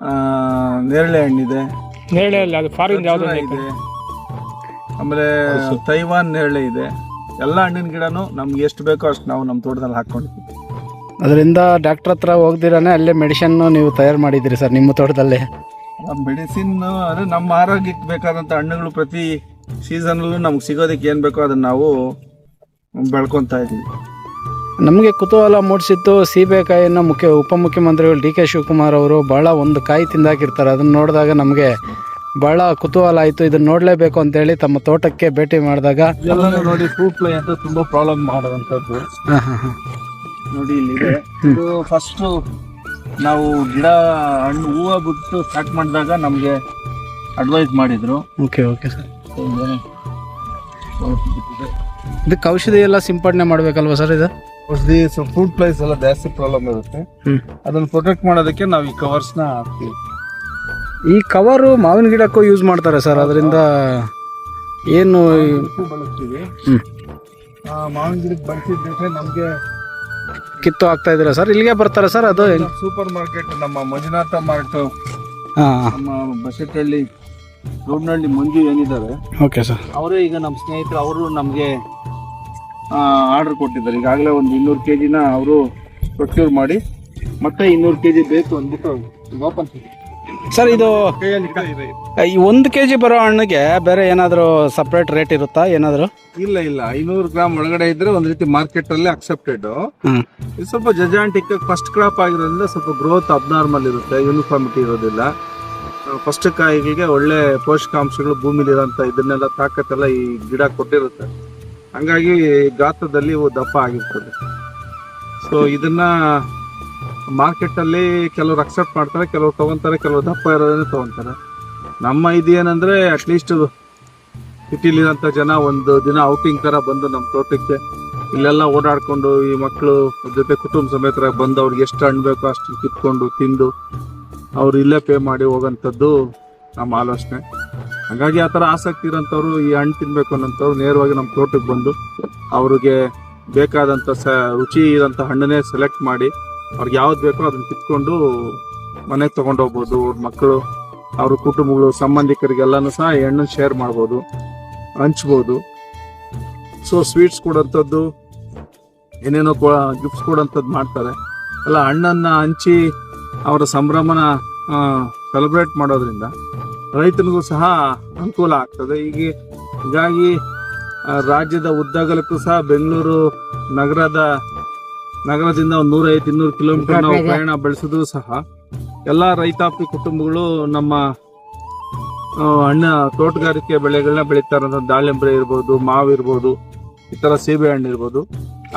ಆ, ನೇರಳೆ ಹಣ್ಣಿದೆ. ಇದೆ. ಆಮೇಲೆ ತೈವಾನ್ ನೇರಳೆ ಇದೆ. ಎಲ್ಲ ಹಣ್ಣಿನ ಗಿಡನೂ ನಮ್ಗೆ ಎಷ್ಟು ಬೇಕೋ ಅಷ್ಟು ನಾವು ನಮ್ಮ ತೋಟದಲ್ಲಿ ಹಾಕೊಂಡಿದ್ದೀವಿ ಅದರಿಂದ ಡಾಕ್ಟರ್ ಹತ್ರ ಹೋಗ್ದಿರಾನೆ ಅಲ್ಲೇ ಮೆಡಿಷನ್ನು ನೀವು ತಯಾರು ಮಾಡಿದ್ದೀರಿ ಸರ್ ನಿಮ್ಮ ತೋಟದಲ್ಲೇ? ಮೆಡಿಸಿನ್ ಅಂದರೆ ನಮ್ಮ ಆರೋಗ್ಯಕ್ಕೆ ಬೇಕಾದಂಥ ಹಣ್ಣುಗಳು ಪ್ರತಿ ಸೀಸನಲ್ಲೂ ನಮ್ಗೆ ಸಿಗೋದಕ್ಕೆ ಏನು ಬೇಕೋ ಅದನ್ನು ನಾವು ಬೆಳ್ಕೊಂತ ಇದ್ದೀವಿ ನಮಗೆ ಕುತೂಹಲ ಮೂಡಿಸಿತ್ತು ಸೀಬೆಕಾಯಿಯನ್ನು ಮುಖ್ಯ ಉಪಮುಖ್ಯಮಂತ್ರಿಗಳು ಡಿ ಕೆ ಶಿವಕುಮಾರ್ ಅವರು ಭಾಳ ಒಂದು ಕಾಯಿ ತಿಂದಾಕಿರ್ತಾರೆ. ಅದನ್ನು ನೋಡಿದಾಗ ನಮಗೆ ಭಾಳ ಕುತೂಹಲ ಆಯಿತು. ಇದನ್ನು ನೋಡಲೇಬೇಕು ಅಂತೇಳಿ ತಮ್ಮ ತೋಟಕ್ಕೆ ಭೇಟಿ ಮಾಡಿದಾಗ ಎಲ್ಲನೂ ನೋಡಿ ಫ್ರೂಟ್ ಫ್ಲೈ ಅಂತ ತುಂಬಾ ಪ್ರಾಬ್ಲಮ್ ಮಾಡುವಂಥದ್ದು. ಹಾಂ ಹಾಂ ಹಾಂ. ನೋಡಿ ಇಲ್ಲಿದೆ. ಇದು ಫಸ್ಟು ನಾವು ಗಿಡ ಹಣ್ಣು ಹೂವು ಬಿಟ್ಟು ಸ್ಟಾರ್ಟ್ ಮಾಡಿದಾಗ ನಮಗೆ ಅಡ್ವೈಸ್ ಮಾಡಿದ್ರು. Okay okay sir. ಇದಕ್ಕೆ ಔಷಧಿ ಎಲ್ಲ ಸಿಂಪಡಣೆ ಮಾಡ್ಬೇಕಲ್ವಾ ಸರ್ ಇದು? ಔಷಧಿ ಫ್ರೂಟ್ ಫ್ಲೈಸ್ ಎಲ್ಲ ಜಾಸ್ತಿ ಪ್ರಾಬ್ಲಮ್ ಇರುತ್ತೆ. ಅದನ್ನು ಅದನ್ನ ಪ್ರೊಟೆಕ್ಟ್ ಮಾಡೋದಕ್ಕೆ ನಾವು ಈ ಕವರ್ಸ್ನ ಹಾಕ್ತೀವಿ. ಈ ಕವರು ಮಾವಿನ ಗಿಡಕ್ಕೂ ಯೂಸ್ ಮಾಡ್ತಾರೆ ಸರ್ ಅದರಿಂದ ಏನು ಇದಕ್ಕೂ ಬಳಸ್ತೀವಿ. ಆ, ಮಾವಿನ ಗಿಡಕ್ಕೆ ಬಳಸಿದ್ರೆ ನಮಗೆ ಕಿತ್ತು ಆಗ್ತಾ ಇದ್ದೀರಾ ಸರ್? ಇಲ್ಲಿಗೆ ಬರ್ತಾರೆ ಸರ್ ಅದು? ಸೂಪರ್ ಮಾರ್ಕೆಟ್ ನಮ್ಮ ಮಂಜುನಾಥ ಮಾರ್ಟ್ ಹಾಂ. ನಮ್ಮ ರೋಡ್ನಳ್ಳಿ ಮಂಜು ಏನಿದ್ದಾರೆ ಓಕೆ ಸರ್ ಅವರೇ ಈಗ ನಮ್ಮ ಸ್ನೇಹಿತರು ಅವರು ನಮಗೆ ಆರ್ಡರ್ ಕೊಟ್ಟಿದ್ದಾರೆ. ಈಗಾಗಲೇ ಒಂದು ಇನ್ನೂರು ಕೆ ಜಿನ ಅವರು ಪ್ರೊಕ್ಯೂರ್ ಮಾಡಿ ಮತ್ತೆ ಇನ್ನೂರು ಕೆ ಜಿ ಬೇಕು ಅಂದ್ಬಿಟ್ಟು ಓಪನ್ ಸರ್ ಇದು. ಈ ಒಂದು ಕೆ ಜಿ ಬರೋ ಹಣ್ಣಿಗೆ ಬೇರೆ ಏನಾದರೂ ಸಪ್ರೇಟ್ ರೇಟ್ ಇರುತ್ತಾ? ಏನಾದರೂ? ಇಲ್ಲ ಇಲ್ಲ. ಐನೂರು ಗ್ರಾಮ್ ಒಳಗಡೆ ಇದ್ರೆ ಒಂದು ರೀತಿ ಮಾರ್ಕೆಟ್ ಅಲ್ಲಿ ಅಕ್ಸೆಪ್ಟೆಡ್ ಇದು ಸ್ವಲ್ಪ ಜಜಾಂಟಿಕ್ ಫಸ್ಟ್ ಕ್ರಾಪ್ ಆಗಿರೋದ್ರಿಂದ ಸ್ವಲ್ಪ ಗ್ರೋತ್ ಅಬ್ನಾರ್ಮಲ್ ಇರುತ್ತೆ ಯೂನಿಫಾರ್ಮಿಟಿ ಇರೋದಿಲ್ಲ. ಫಸ್ಟ್ ಕಾಯಿಗಳಿಗೆ ಒಳ್ಳೆ ಪೋಷಕಾಂಶಗಳು ಭೂಮಿಲಿ ಇರೋಂಥ ಇದನ್ನೆಲ್ಲ ತಾಕತ್ತೆಲ್ಲ ಈ ಗಿಡ ಕೊಟ್ಟಿರುತ್ತೆ. ಹಂಗಾಗಿ ಗಾತ್ರದಲ್ಲಿ ಇವು ದಪ್ಪ ಆಗಿರ್ತದೆ. ಸೊ ಇದನ್ನ ಮಾರ್ಕೆಟ್ ಅಲ್ಲಿ ಕೆಲವರು ಅಕ್ಸೆಪ್ಟ್ ಮಾಡ್ತಾರೆ, ಕೆಲವರು ತಗೊಂತಾರೆ, ಕೆಲವರು ದಪ್ಪ ಇರೋದನ್ನೇ ತಗೊಂತಾರೆ. ನಮ್ಮ ಇದು ಏನಂದ್ರೆ ಅಟ್ಲೀಸ್ಟ್ ಸಿಟಿಲಿರೋಂಥ ಜನ ಒಂದು ದಿನ ಔಟಿಂಗ್ ಥರ ಬಂದು ನಮ್ಮ ತೋಟಕ್ಕೆ ಇಲ್ಲೆಲ್ಲ ಓಡಾಡ್ಕೊಂಡು ಈ ಮಕ್ಕಳು ಜೊತೆ ಕುಟುಂಬ ಸಮೇತ ಬಂದು ಅವ್ರಿಗೆ ಎಷ್ಟು ಹಣ್ಣು ಬೇಕೋ ಅಷ್ಟು ಕಿತ್ಕೊಂಡು ತಿಂದು ಅವ್ರು ಇಲ್ಲೇ ಪೇ ಮಾಡಿ ಹೋಗೋಂಥದ್ದು ನಮ್ಮ ಆಲೋಚನೆ. ಹಾಗಾಗಿ ಆ ಥರ ಆಸಕ್ತಿ ಇರೋಂಥವ್ರು, ಈ ಹಣ್ಣು ತಿನ್ಬೇಕು ಅನ್ನೋಂಥವ್ರು ನೇರವಾಗಿ ನಮ್ಮ ತೋಟಕ್ಕೆ ಬಂದು ಅವ್ರಿಗೆ ಬೇಕಾದಂಥ ಸ, ರುಚಿ ಇರೋಂಥ ಹಣ್ಣನ್ನೇ ಸೆಲೆಕ್ಟ್ ಮಾಡಿ ಅವ್ರಿಗೆ ಯಾವ್ದು ಬೇಕೋ ಅದನ್ನ ಕಿತ್ಕೊಂಡು ಮನೆಗೆ ತಗೊಂಡು ಹೋಗ್ಬೋದು, ಅವ್ರ ಮಕ್ಕಳು ಅವ್ರ ಕುಟುಂಬಗಳು, ಸಂಬಂಧಿಕರಿಗೆಲ್ಲನೂ ಸಹ ಈ ಹಣ್ಣನ್ನು ಶೇರ್ ಮಾಡ್ಬೋದು, ಹಂಚ್ಬೋದು. ಸೊ ಸ್ವೀಟ್ಸ್ ಕೊಡೋಂಥದ್ದು, ಏನೇನೋ ಗಿಫ್ಟ್ಸ್ ಕೊಡೋಂಥದ್ದು ಮಾಡ್ತಾರೆ. ಅಲ್ಲ, ಹಣ್ಣನ್ನು ಹಂಚಿ ಅವರ ಸಂಭ್ರಮನ ಸೆಲೆಬ್ರೇಟ್ ಮಾಡೋದ್ರಿಂದ ರೈತನಿಗೂ ಸಹ ಅನುಕೂಲ ಆಗ್ತದೆ. ಈಗ ಹೀಗಾಗಿ ರಾಜ್ಯದ ಉದ್ದಗಲಕ್ಕೂ ಸಹ ಬೆಂಗಳೂರು ನಗರದ ನಗರದಿಂದ ಒಂದು ನೂರೈವತ್ತು ಇನ್ನೂರು ಕಿಲೋಮೀಟರ್ ನಾವು ಪ್ರಯಾಣ ಬೆಳೆಸಿದ್ರು ಸಹ ಎಲ್ಲ ರೈತಾಪಿ ಕುಟುಂಬಗಳು ನಮ್ಮ ಹಣ್ಣ ತೋಟಗಾರಿಕೆ ಬೆಳೆಗಳನ್ನ ಬೆಳೀತಾ ಇರೋದು ದಾಳಿಂಬೆ ಇರ್ಬೋದು ಮಾವು ಇರ್ಬೋದು ಈ ಥರ ಸೀಬೆ ಹಣ್ಣು ಇರ್ಬೋದು.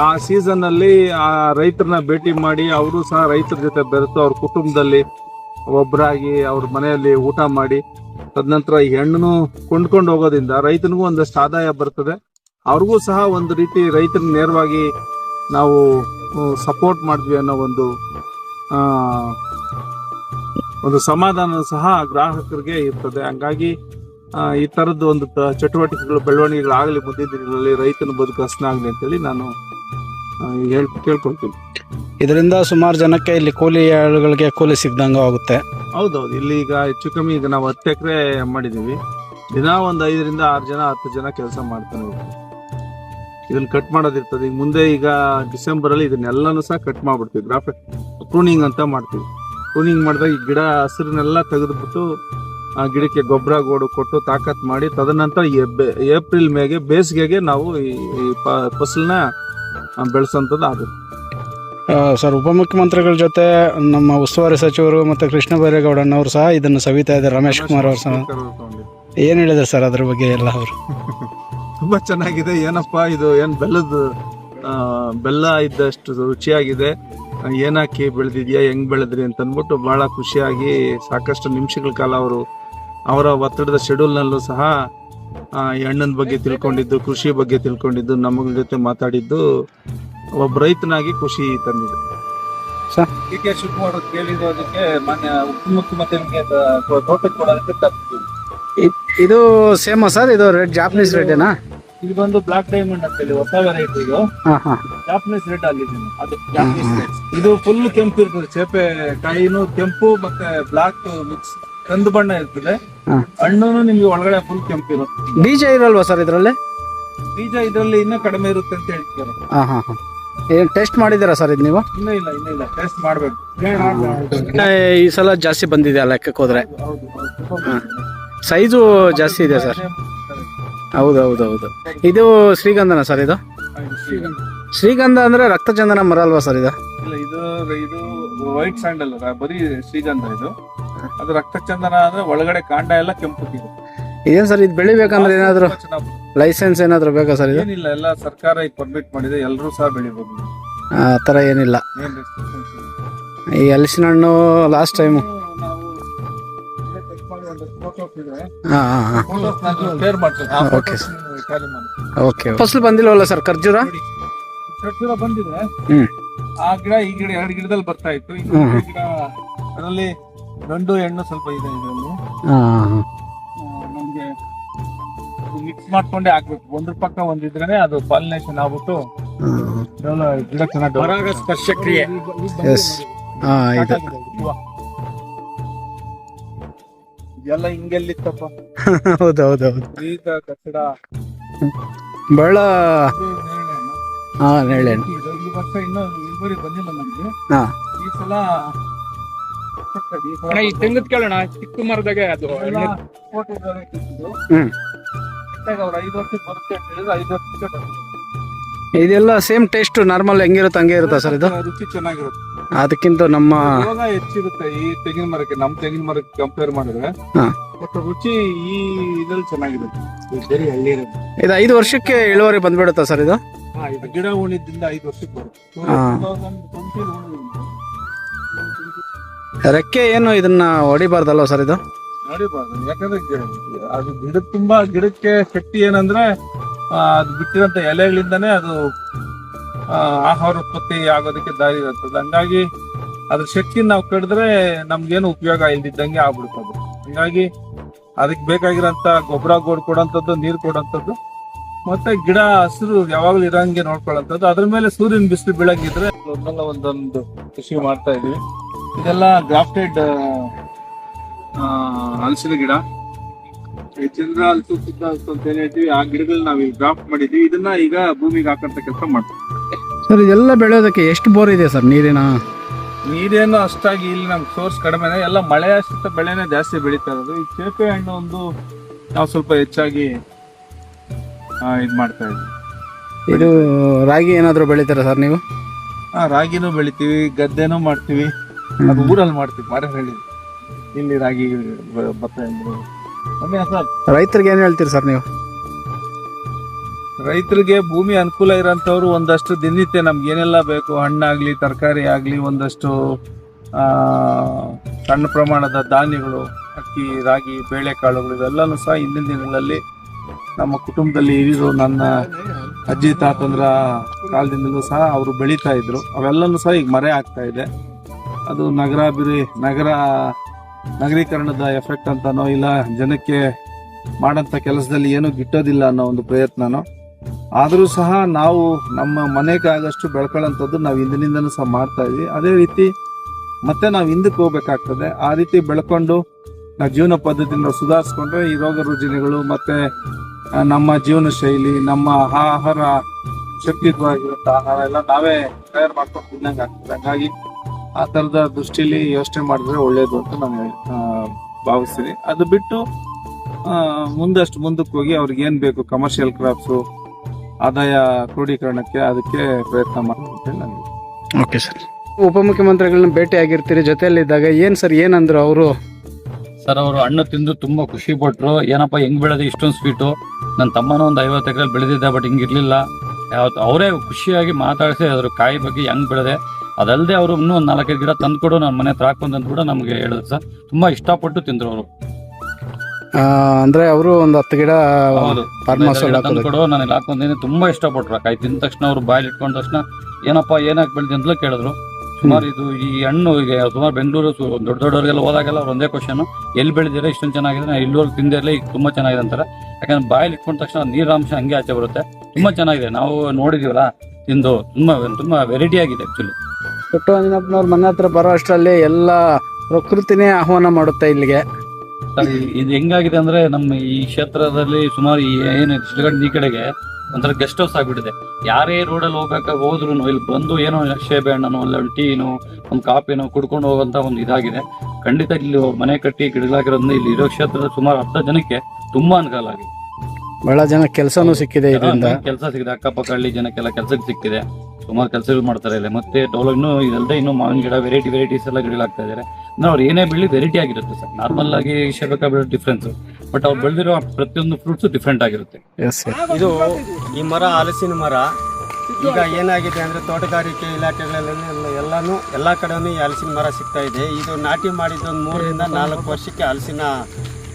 ಆ ಸೀಸನ್ ಅಲ್ಲಿ ಆ ರೈತರನ್ನ ಭೇಟಿ ಮಾಡಿ ಅವರು ಸಹ ರೈತರ ಜೊತೆ ಬೆರೆತು ಅವ್ರ ಕುಟುಂಬದಲ್ಲಿ ಒಬ್ಬರಾಗಿ ಅವ್ರ ಮನೆಯಲ್ಲಿ ಊಟ ಮಾಡಿ, ತದನಂತರ ಈ ಹೆಣ್ಣು ಕೊಂಡ್ಕೊಂಡು ಹೋಗೋದ್ರಿಂದ ರೈತನಿಗೂ ಒಂದಷ್ಟು ಆದಾಯ ಬರ್ತದೆ. ಅವ್ರಿಗೂ ಸಹ ಒಂದು ರೀತಿ ರೈತನ ನೇರವಾಗಿ ನಾವು ಸಪೋರ್ಟ್ ಮಾಡಿದ್ವಿ ಅನ್ನೋ ಒಂದು ಒಂದು ಸಮಾಧಾನ ಸಹ ಗ್ರಾಹಕರಿಗೆ ಇರ್ತದೆ. ಹಂಗಾಗಿ ಈ ತರದ್ದು ಒಂದು ಚಟುವಟಿಕೆಗಳು ಬೆಳವಣಿಗೆಗಳಾಗಲಿ ಮುಂದಿನ ದಿನಗಳಲ್ಲಿ ರೈತನ ಬದುಕು ಹಸನಾಗಲಿ ಅಂತೇಳಿ ನಾನು ಹೇಳ್ ಕೇಳ್ಕೊಳ್ತೀನಿ. ಇದರಿಂದ ಸುಮಾರು ಜನಕ್ಕೆ ಇಲ್ಲಿ ಕೂಲಿ ಆಳುಗಳಿಗೆ ಕೂಲಿ ಸಿಗ್ದಂಗೆ ಆಗುತ್ತೆ. ಹೌದೌದು ಇಲ್ಲಿ ಈಗ ಹೆಚ್ಚು ಕಮ್ಮಿ ಈಗ ನಾವು ಹತ್ತು ಎಕರೆ ಮಾಡಿದೀವಿ ದಿನ ಒಂದು ಐದರಿಂದ ಆರು ಜನ ಹತ್ತು ಜನ ಕೆಲಸ ಮಾಡ್ತಾನೆ. ಇದನ್ನ ಕಟ್ ಮಾಡೋದಿರ್ತದೆ. ಈಗ ಮುಂದೆ ಈಗ ಡಿಸೆಂಬರ್ ಅಲ್ಲಿ ಇದನ್ನೆಲ್ಲಾನು ಸಹ ಕಟ್ ಮಾಡ್ಬಿಡ್ತೀವಿ. ಗ್ರಾಫ್ ಪ್ರೂನಿಂಗ್ ಅಂತ ಮಾಡ್ತೀವಿ. ಪ್ರೂನಿಂಗ್ ಮಾಡಿದಾಗ ಈ ಗಿಡ ಹಸಿರನ್ನೆಲ್ಲ ತೆಗೆದ್ಬಿಟ್ಟು ಆ ಗಿಡಕ್ಕೆ ಗೊಬ್ಬರ ಗೋಡು ಕೊಟ್ಟು ತಾಕತ್ ಮಾಡಿ ತದನಂತರ ಏಪ್ರಿಲ್ ಮೇಗೆ ಬೇಸಿಗೆಗೆ ನಾವು ಈ ಫಸಲನ್ನ ಬೆಳೆಸೋಂಥದ್ದು ಆಗಬೇಕು ಸರ್ ಉಪಮುಖ್ಯಮಂತ್ರಿಗಳ ಜೊತೆ ನಮ್ಮ ಉಸ್ತುವಾರಿ ಸಚಿವರು ಮತ್ತು ಕೃಷ್ಣ ಬೈರೇಗೌಡನವರು ಸಹ ಇದನ್ನು ಸವಿತಾ ಇದ್ದಾರೆ ರಮೇಶ್ ಕುಮಾರ್ ಅವರು ಸಹ. ಏನು ಹೇಳಿದ್ರು ಸರ್ ಅದ್ರ ಬಗ್ಗೆ ಎಲ್ಲ ಅವರು? ತುಂಬ ಚೆನ್ನಾಗಿದೆ ಏನಪ್ಪ ಇದು ಏನು ಬೆಲ್ಲದ ಬೆಲ್ಲ ಇದ್ದಷ್ಟು ರುಚಿಯಾಗಿದೆ. ಏನಾಕಿ ಬೆಳೆದಿದೆಯಾ ಹೆಂಗ್ ಬೆಳೆದ್ರಿ ಅಂತ ಅಂದ್ಬಿಟ್ಟು ಬಹಳ ಖುಷಿಯಾಗಿ ಸಾಕಷ್ಟು ನಿಮಿಷಗಳ ಕಾಲ ಅವರು ಅವರ ಒತ್ತಡದ ಶೆಡ್ಯೂಲ್ನಲ್ಲೂ ಸಹ ಈ ಹೆಣ್ಣನ ಬಗ್ಗೆ ತಿಳ್ಕೊಂಡಿದ್ದು ಕೃಷಿ ಬಗ್ಗೆ ತಿಳ್ಕೊಂಡಿದ್ದು ನಮ್ಮ ಜೊತೆ ಮಾತಾಡಿದ್ದು ಒಬ್ಬ ರೈತನಾಗಿ ಖುಷಿ ತಂದಿದೆ ಸರ್? ಡಿ ಕೆ ಶಿವಕುಮಾರ್ ಕೇಳಿರೋದಕ್ಕೆ ಮಾನ್ಯ ಉಪಮುಖ್ಯಮಂತ್ರಿಗೆ ಕೊಡೋದಕ್ಕೆ ಇದು ಸೇಮಾ ಸರ್? ಇದು ರೆಡ್ ಜಾಪನೀಸ್ ಏನಾ? ಇದು ಬಂದು ಬ್ಲಾಕ್ ಡೈಮಂಡ್ ಅಂತ ಹೇಳಿ ಹೊಸ ವೆರೈಟಿ ಇದು. ಹಾಂ ಹಾಂ. ಜಾಪನೀಸ್ ರೆಡ್ ಆಗಿದೆ ಅದು ಜಾಪನೀಸ್ ರೆಡ್ ಇದು ಫುಲ್ ಕೆಂಪು ಇರ್ತದೆ ಚೇಪೆ ಕಾಯಿನು ಕೆಂಪು ಮತ್ತೆ ಬ್ಲಾಕ್ ಮಿಕ್ಸ್ ಕಂದು ಬಣ್ಣ ಇರ್ತದೆ. ಹಣ್ಣು ನಿಮ್ಗೆ ಒಳಗಡೆ ಫುಲ್ ಕೆಂಪು ಇರುತ್ತೆ. ಬೀಜ ಇರಲ್ವಾ ಸರ್ ಇದರಲ್ಲಿ? ಬೀಜ ಇದರಲ್ಲಿ ಇನ್ನೂ ಕಡಿಮೆ ಇರುತ್ತೆ ಅಂತ ಹೇಳ್ತೀರಾ ಹಾಂ ಹಾಂ ಹಾಂ. ಏನು ಟೆಸ್ಟ್ ಮಾಡಿದ್ದೀರಾ ಸರ್ ಇದು ನೀವು? ಇನ್ನೂ ಇಲ್ಲ ಇನ್ನೂ ಇಲ್ಲ. ಟೆಸ್ಟ್ ಮಾಡಬೇಕು. ಈ ಸಲ ಜಾಸ್ತಿ ಬಂದಿದೆ ಆ ಲೆಕ್ಕಕ್ಕೆ ಹೋದ್ರೆ. ಸೈಜು ಜಾಸ್ತಿ ಇದೆ ಸರ್ ಹೌದು ಹೌದು ಹೌದು. ಇದು ಶ್ರೀಗಂಧನ ಸರ್ ಇದು? ಶ್ರೀಗಂಧ. ಅಂದ್ರೆ ರಕ್ತಚಂದನ ಮರ ಅಲ್ವಾ ಸರ್ ಇದು? ಇಲ್ಲ ಇದು ಇದು ವೈಟ್ ಸ್ಯಾಂಡಲ್ ಬರೀ ಶ್ರೀಗಂಧ ಇದು. ಅದು ರಕ್ತ ಚಂದನ ಅಂದ್ರೆ ಒಳಗಡೆ ಕಾಂಡ ಎಲ್ಲ ಕೆಂಪು ಏನ್ ಸರ್ ಇದು ಬೆಳಿಬೇಕಂದ್ರೆ ಏನಾದರೂ ಲೈಸೆನ್ಸ್ ಏನಾದರೂ ಬೇಕಾ ಸರ್ ಇದು? ಏನಿಲ್ಲ ಎಲ್ಲ ಸರ್ಕಾರ ಈಗ ಪರ್ಮಿಟ್ ಮಾಡಿದೆ ಎಲ್ಲರೂ ಸಹ ಬೆಳಿಬಹುದು ಆ ಥರ ಏನಿಲ್ಲ. ಏನ್ restrictions ಇಲ್ಲ. ಈ ಹಲಸಿನ ಹಣ್ಣು ಲಾಸ್ಟ್ ಟೈಮು ನಾವು ಇಲ್ಲೇ check ಮಾಡಿ ಒಂದಷ್ಟು photos ಇದೆ. ಹಾಂ ಹಾಂ ಹಾಂ. Photos ನಾನು share ಮಾಡ್ತೀನಿ. ಆ Okay, photos ನೀವು carry ಮಾಡಿ. ಓಕೆ ಫಸಲು ಬಂದಿಲ್ವಲ್ಲ ಸರ್ ಖರ್ಜೂರ? ಬಂದಿದೆ. ಹ್ಞೂ ಆ ಗಿಡ ಈ ಗಿಡ ಎರಡು ಗಿಡದಲ್ಲಿ ಬರ್ತಾ ಇತ್ತು. ಈ ಗಿಡ ಅದರಲ್ಲಿ ಗಂಡು ಹೆಣ್ಣು ಸ್ವಲ್ಪ ಇದೆ ಇದರಲ್ಲಿ. ಹಾಂ. ನಮ್ಗೆ ಮಿಕ್ಸ್ ಮಾಡ್ಕೊಂಡೇ ಹಾಕ್ಬೇಕು ಒಂದ್ರ ಪಕ್ಕ ಒಂದಿದ್ರೆ ಅದು ಪಾಲಿನೇಷನ್ ಆಗ್ಬಿಟ್ಟು ಗಿಡ ಚೆನ್ನಾಗಿ ಸ್ಪರ್ಶ ಕ್ರಿಯೆ. ಎಸ್ ಹಾಂ ಇದು. ಎಲ್ಲ ಹಿಂಗೆಲ್ಲಿತ್ತಪ್ಪ ಹೌದು ಹೌದು ಹೌದು ಈಗ ಕಟ್ಟಡ. ಬಹಳ ಹಾಂ ಈ ವರ್ಷ ಇನ್ನೂ ಇಳುವರಿ ಬಂದಿಲ್ಲ ನಮ್ಗೆ. ಹಾಂ. ಈ ಸಲ ಅಣ್ಣ ಈ ತೆಂಗದ್ ಕೇಳೋಣ. ಚಿಕ್ಕ ಮರದಾಗೆ ಅದು. ಇದೆಲ್ಲ ಸೇಮ್ ಟೇಸ್ಟ್ ನಾರ್ಮಲ್ ಹೆಂಗಿರುತ್ತೆ ಹಂಗೆ ಇರುತ್ತಾ ಸರ್ ಇದು? ರುಚಿ ಚೆನ್ನಾಗಿರುತ್ತೆ. ಅದಕ್ಕಿಂತ ನಮ್ಮ ರೋಗ ಹೆಚ್ಚಿರುತ್ತೆ ಈ ತೆಂಗಿನ ಮರಕ್ಕೆ. ನಮ್ ತೆಂಗಿನ ಮರಕ್ಕೆ ಕಂಪೇರ್ ಮಾಡಿದ್ರೆ ಹಾ. ಬಟ್ ರುಚಿ ಈ ಇದ್ರಲ್ಲಿ ಚೆನ್ನಾಗಿರುತ್ತೆ. ಇದು ಬರೀ ಹಳ್ಳಿ ಇರುತ್ತೆ ಇದು ಐದು ವರ್ಷಕ್ಕೆ ಇಳುವರಿ ಬಂದ್ಬಿಡುತ್ತಾ ಸರ್ ಇದು? ಗಿಡ ಉಳಿದಿಂದ ಐದು ವರ್ಷಕ್ಕೆ ಬರುತ್ತೆ. ಹಾ. 2020 ಉಳಿದಿದೆ. ರೆಕ್ಕೆ ಏನು ಇದನ್ನ ಹೊಡಿಬಾರ್ದಲ್ವ ಸರ್ ಇದು? ಹೊಡಿಬಾರ್ದು. ಯಾಕಂದ್ರೆ ಗಿ- ಅದು ಗಿಡಕ್ಕೆ ತುಂಬಾ ಗಿಡಕ್ಕೆ ಶಕ್ತಿ ಏನಂದ್ರೆ ಆ, ಅದು ಬಿಟ್ಟಿರೋಂಥ ಎಲೆಗಳಿಂದನೇ ಅದು ಆ, ಆಹಾರ ಉತ್ಪತ್ತಿ ಆಗೋದಕ್ಕೆ ದಾರಿ ಇರುತ್ತದೆ. ಹಂಗಾಗಿ ಅದ್ರ ಶಕ್ತಿ ನಾವು ಕಡಿದ್ರೆ ನಮ್ಗೇನು ಉಪಯೋಗ ಇಲ್ದಿದ್ದಂಗೆ ಆಗ್ಬಿಡ್ತದೆ. ಹಂಗಾಗಿ ಅದಕ್ಕೆ ಬೇಕಾಗಿರೋಂತ ಗೊಬ್ಬರ ಗೋಡ್ ಕೊಡೋಂಥದ್ದು ನೀರು ಕೊಡೋಂಥದ್ದು ಮತ್ತೆ ಗಿಡ ಹಸಿರು ಯಾವಾಗ್ಲೂ ಇರಂಗೆ ನೋಡ್ಕೊಳ್ಳೋಂಥದ್ದು. ಅದ್ರ ಮೇಲೆ ಸೂರ್ಯನ ಬಿಸಿಲು ಬೀಳಂಗಿದ್ರೆ ಒಂದಲ್ಲ ಒಂದೊಂದು ಕೃಷಿ ಮಾಡ್ತಾ ಇದೀವಿ. ಇದೆಲ್ಲ ಗ್ರಾಫ್ಟೆಡ್ ಹಲಸಿನ ಗಿಡ. ಈ ಚಂದ್ರ ಹಲಸು ಸಿದ್ಧ ಹಲಸು ಅಂತ ಏನ್ ಹೇಳ್ತೀವಿ ಆ ಗಿಡಗಳನ್ನ ನಾವು ಗ್ರಾಫ್ಟ್ ಮಾಡಿದ್ವಿ. ಇದನ್ನ ಈಗ ಭೂಮಿಗೆ ಹಾಕಂತ ಕೆಲಸ ಮಾಡ್ತೀವಿ. ಸರ್ ಇದೆಲ್ಲ ಬೆಳೆಯೋದಕ್ಕೆ ಎಷ್ಟು ಬೋರ್ ಇದೆ ಸರ್ ನೀರಿನ? ನೀರೇನು ಅಷ್ಟಾಗಿ ಇಲ್ಲಿ ನಮ್ಗೆ ಸೋರ್ಸ್ ಕಡಿಮೆನೆ ಎಲ್ಲ ಮಳೆ ಆಶ್ರಿತ ಬೆಳೆನೇ ಜಾಸ್ತಿ ಬೆಳೀತಾ ಇರೋದು. ಈ ಚೇಪೆ ಹಣ್ಣು ಒಂದು ನಾವು ಸ್ವಲ್ಪ ಹೆಚ್ಚಾಗಿ ಇದು ಇದ್ ಮಾಡ್ತಾ ಇದ್ವಿ. ಇದು ರಾಗಿ ಏನಾದರೂ ಬೆಳಿತೀರಾ ಸರ್ ನೀವು? ಆ, ರಾಗಿನೂ ಬೆಳಿತೀವಿ ಗದ್ದೆನೂ ಮಾಡ್ತೀವಿ. ಅದು ಊರಲ್ಲಿ ಮಾಡ್ತೀವಿ ಹೇಳಿ ಇಲ್ಲಿ ರಾಗಿ ಭತ್ತ ರೈತರಿಗೆ ಏನು ಹೇಳ್ತೀರಿ ಸರ್ ನೀವು? ರೈತರಿಗೆ ಭೂಮಿ ಅನುಕೂಲ ಇರೋಂಥವ್ರು ಒಂದಷ್ಟು ದಿನನಿತ್ಯ ನಮ್ಗೆ ಏನೆಲ್ಲ ಬೇಕು ಹಣ್ಣಾಗಲಿ ತರಕಾರಿ ಆಗಲಿ ಒಂದಷ್ಟು ಸಣ್ಣ ಪ್ರಮಾಣದ ಧಾನ್ಯಗಳು ಅಕ್ಕಿ ರಾಗಿ ಬೇಳೆಕಾಳುಗಳು ಇವೆಲ್ಲನೂ ಸಹ ಇಂದಿನ ದಿನಗಳಲ್ಲಿ ನಮ್ಮ ಕುಟುಂಬದಲ್ಲಿ ಹಿರಿಯರು ನನ್ನ ಅಜ್ಜಿ ತಾತಂದ್ರ ಕಾಲದಿಂದಲೂ ಸಹ ಅವರು ಬೆಳೀತಾ ಇದ್ರು. ಅವೆಲ್ಲನೂ ಸಹ ಈಗ ಮರೆ ಆಗ್ತಾ ಇದೆ. ಅದು ನಗರಾಭಿವೃದ್ಧಿ ನಗರ ನಗರೀಕರಣದ ಎಫೆಕ್ಟ್ ಅಂತನೋ ಇಲ್ಲ ಜನಕ್ಕೆ ಮಾಡಂತ ಕೆಲಸದಲ್ಲಿ ಏನು ಗಿಟ್ಟೋದಿಲ್ಲ ಅನ್ನೋ ಒಂದು ಪ್ರಯತ್ನನೋ. ಆದರೂ ಸಹ ನಾವು ನಮ್ಮ ಮನೆಗೆ ಆಗಷ್ಟು ಬೆಳ್ಕೊಳ್ಳೋಂಥದ್ದು ನಾವು ಹಿಂದಿನಿಂದನೂ ಸಹ ಮಾಡ್ತಾ ಇದ್ವಿ. ಅದೇ ರೀತಿ ಮತ್ತೆ ನಾವು ಹಿಂದಕ್ಕೆ ಹೋಗ್ಬೇಕಾಗ್ತದೆ. ಆ ರೀತಿ ಬೆಳ್ಕೊಂಡು ನಾವು ಜೀವನ ಪದ್ಧತಿನ ಸುಧಾರಿಸ್ಕೊಂಡ್ರೆ ಈ ರೋಗ ರುಜಿನಗಳು ಮತ್ತೆ ನಮ್ಮ ಜೀವನ ಶೈಲಿ, ನಮ್ಮ ಆಹಾರ ಶಕ್ತಿಯುತವಾಗಿರುವಂಥ ಆಹಾರ ಎಲ್ಲ ನಾವೇ ತಯಾರು ಮಾಡ್ಕೊಂಡು ತಿನ್ನಂಗೆ ಆಗ್ತದೆ ಹಂಗಾಗಿ ಆ ಥರದ ದೃಷ್ಟಿಯಲ್ಲಿ ಯೋಚನೆ ಮಾಡಿದ್ರೆ ಒಳ್ಳೆಯದು ಅಂತ ನಾನು ಭಾವಿಸ್ತೀನಿ. ಅದು ಬಿಟ್ಟು ಮುಂದಷ್ಟು ಮುಂದಕ್ಕೆ ಹೋಗಿ ಅವ್ರಿಗೆ ಏನು ಬೇಕು ಕಮರ್ಷಿಯಲ್ ಕ್ರಾಪ್ಸು ಆದಾಯ ಕ್ರೋಢೀಕರಣಕ್ಕೆ ಅದಕ್ಕೆ ಪ್ರಯತ್ನ ಮಾಡ್ತೀನಿ ನನಗೆ ಓಕೆ ಸರ್ ಉಪಮುಖ್ಯಮಂತ್ರಿಗಳನ್ನ ಭೇಟಿ ಆಗಿರ್ತೀರಿ ಜೊತೆಯಲ್ಲಿದ್ದಾಗ ಏನು ಸರ್ ಏನಂದ್ರು ಅವರು? ಸರ್ ಅವರು ಹಣ್ಣು ತಿಂದು ತುಂಬಾ ಖುಷಿ ಪಟ್ರು. ಏನಪ್ಪ ಹೆಂಗ್ ಬೆಳೆದು ಇಷ್ಟೊಂದು ಸ್ವೀಟು ನನ್ನ ತಮ್ಮನೂ ಒಂದು ಐವತ್ತು ಎಕರೆ ಬೆಳೆದಿದ್ದ ಬಟ್ ಹಿಂಗಿರ್ಲಿಲ್ಲ. ಯಾವತ್ತು ಅವರೇ ಖುಷಿಯಾಗಿ ಮಾತಾಡಿಸಿ ಅದ್ರ ಕಾಯಿ ಬಗ್ಗೆ ಹೆಂಗ್ ಬೆಳೆದೆ. ಅದಲ್ಲದೆ ಅವರು ಇನ್ನೂ ಒಂದು ನಾಲ್ಕೈದು ಗಿಡ ತಂದ್ಕೊಡು ನನ್ನ ಮನೆ ಹತ್ರ ಹಾಕೊಂಡ್ ಕೂಡ ನಮಗೆ ಹೇಳಿದ್ರು ಸರ್. ತುಂಬಾ ಇಷ್ಟಪಟ್ಟು ತಿಂದ್ರು ಅವರು. ಅಂದ್ರೆ ಅವರು ಒಂದು ಹತ್ತು ಗಿಡ ಹೌದು. ಫಾರ್ಮ್ ಹೌಸ್ ಅಲ್ಲಿ ತುಂಬ ತಂದ್ಕೊಡು ನಾನು ಇಲ್ಲಿ ಹಾಕೊಂಡೇನೆ ತುಂಬಾ ಇಷ್ಟಪಟ್ರು ಆ ಕಾಯಿ. ತಿಂದ ತಕ್ಷಣ ಅವ್ರು ಬಾಯಲ್ಲಿ ಇಟ್ಕೊಂಡ ತಕ್ಷಣ ಏನಪ್ಪ ಏನಾಗಿ ಬೆಳೆದಿ ಅಂತಲೂ ಕೇಳಿದ್ರು. ಸುಮಾರು ಇದು ಈ ಹಣ್ಣು ಈಗ ಸುಮಾರು ಬೆಂಗಳೂರು ಸು- ದೊಡ್ಡ ದೊಡ್ಡವರಿಗೆಲ್ಲ ಹೋದಾಗೆಲ್ಲ ಅವ್ರು ಒಂದೇ ಕ್ವಶನ್ ಎಲ್ಲಿ ಬೆಳೆದಿರ ಇಷ್ಟೊಂದು ಚೆನ್ನಾಗಿದೆ ನಾನು ಇಲ್ಲಿವರೆಗೆ ತಿಂದಿರಲಿ ಈಗ ತುಂಬಾ ಚೆನ್ನಾಗಿದೆ ಅಂತಾರೆ. ಯಾಕಂದ್ರೆ ಬಾಯಲ್ಲಿ ಇಟ್ಕೊಂಡ ತಕ್ಷಣ ನೀರಾಂಶ ಹಂಗೆ ಆಚೆ ಬರುತ್ತೆ. ತುಂಬಾ ಚೆನ್ನಾಗಿದೆ. ನಾವು ನೋಡಿದೀವಲ್ಲ ತಿಂದು. ತುಂಬಾ ತುಂಬಾ ವೆರೈಟಿ ಆಗಿದೆ ಆಕ್ಚುಲಿ ಪುಟ್ಟು ಅಂಜನಪ್ಪನವ್ರ ಮನೆ ಹತ್ರ ಬರೋ ಅಷ್ಟರಲ್ಲಿ ಎಲ್ಲ ಪ್ರಕೃತಿನೇ ಆಹ್ವಾನ ಮಾಡುತ್ತೆ ಇಲ್ಲಿಗೆ. ಇದು ಹೆಂಗಾಗಿದೆ ಅಂದ್ರೆ ನಮ್ಮ ಈ ಕ್ಷೇತ್ರದಲ್ಲಿ ಸುಮಾರು ಏನು ಈ ಕಡೆಗೆ ಒಂಥರ ಗೆಸ್ಟ್ ಹೌಸ್ ಆಗ್ಬಿಟ್ಟಿದೆ. ಯಾರೇ ರೋಡ್ ಅಲ್ಲಿ ಹೋಗಕ್ಕ ಹೋದ್ರು ಇಲ್ಲಿ ಬಂದು ಏನೋ ಶೇಬೆ ಹಣ್ಣನೋ ಅಲ್ಲ ಒಂದು ಟೀನೋ, ಒಂದು ಕಾಫಿನೋ ಕುಡ್ಕೊಂಡು ಹೋಗುವಂತ ಒಂದು ಇದಾಗಿದೆ. ಖಂಡಿತ ಇಲ್ಲಿ ಮನೆ ಕಟ್ಟಿ ಗಿಡಗಳಾಗಿರೋದ್ರಿಂದ ಇಲ್ಲಿ ಇರೋ ಕ್ಷೇತ್ರದ ಸುಮಾರು ಅರ್ಧ ಜನಕ್ಕೆ ತುಂಬಾ ಅನುಕೂಲ ಆಗಿದೆ. ಬಹಳ ಜನ ಕೆಲಸನೂ ಸಿಕ್ಕಿದೆ ಇದರಿಂದ. ಕೆಲಸ ಸಿಕ್ಕಿದೆ. ಅಕ್ಕಪಕ್ಕ ಹಳ್ಳಿ ಜನಕ್ಕೆಲ್ಲ ಕೆಲಸಕ್ಕೆ ಸಿಕ್ಕಿದೆ. ಸುಮಾರು ಕೆಲಸಗಳು ಮಾಡ್ತಾರೆ ಇಲ್ಲಿ. ಮತ್ತೆ ಡೋಲಗ್ ಇನ್ನು ಇದಲ್ಲದೆ ಇನ್ನು ಮಾವಿನ ಗಿಡ ವೆರೈಟಿ ವೆರೈಟೀಸ್ ಎಲ್ಲ ಗಿಡಲಾಗ್ತಾ ಇದಾರೆ. ಅಂದ್ರೆ ಅವ್ರು ಏನೇ ಬೆಳ್ಳಿ ವೆರೈಟಿ ಆಗಿರುತ್ತೆ ಸರ್. ನಾರ್ಮಲ್ ಆಗಿ ಶೇಬಕ ಬೆಳೆ ಡಿಫ್ರೆನ್ಸ್ ಬಟ್ ಅವ್ರು ಬೆಳೆದಿರೋ ಪ್ರತಿಯೊಂದು ಫ್ರೂಟ್ಸ್ ಡಿಫ್ರೆಂಟ್ ಆಗಿರುತ್ತೆ. ಇದು ಈ ಮರ ಹಲಸಿನ ಮರ. ಈಗ ಏನಾಗಿದೆ ಅಂದ್ರೆ ತೋಟಗಾರಿಕೆ ಇಲಾಖೆಗಳಲ್ಲಿ ಎಲ್ಲ- ಎಲ್ಲಾನು ಎಲ್ಲಾ ಕಡೆನೂ ಈ ಹಲಸಿನ ಮರ ಸಿಗ್ತಾ ಇದೆ. ಇದು ನಾಟಿ ಮಾಡಿದ ಒಂದು ಮೂರರಿಂದ ನಾಲ್ಕು ವರ್ಷಕ್ಕೆ ಹಲಸಿನ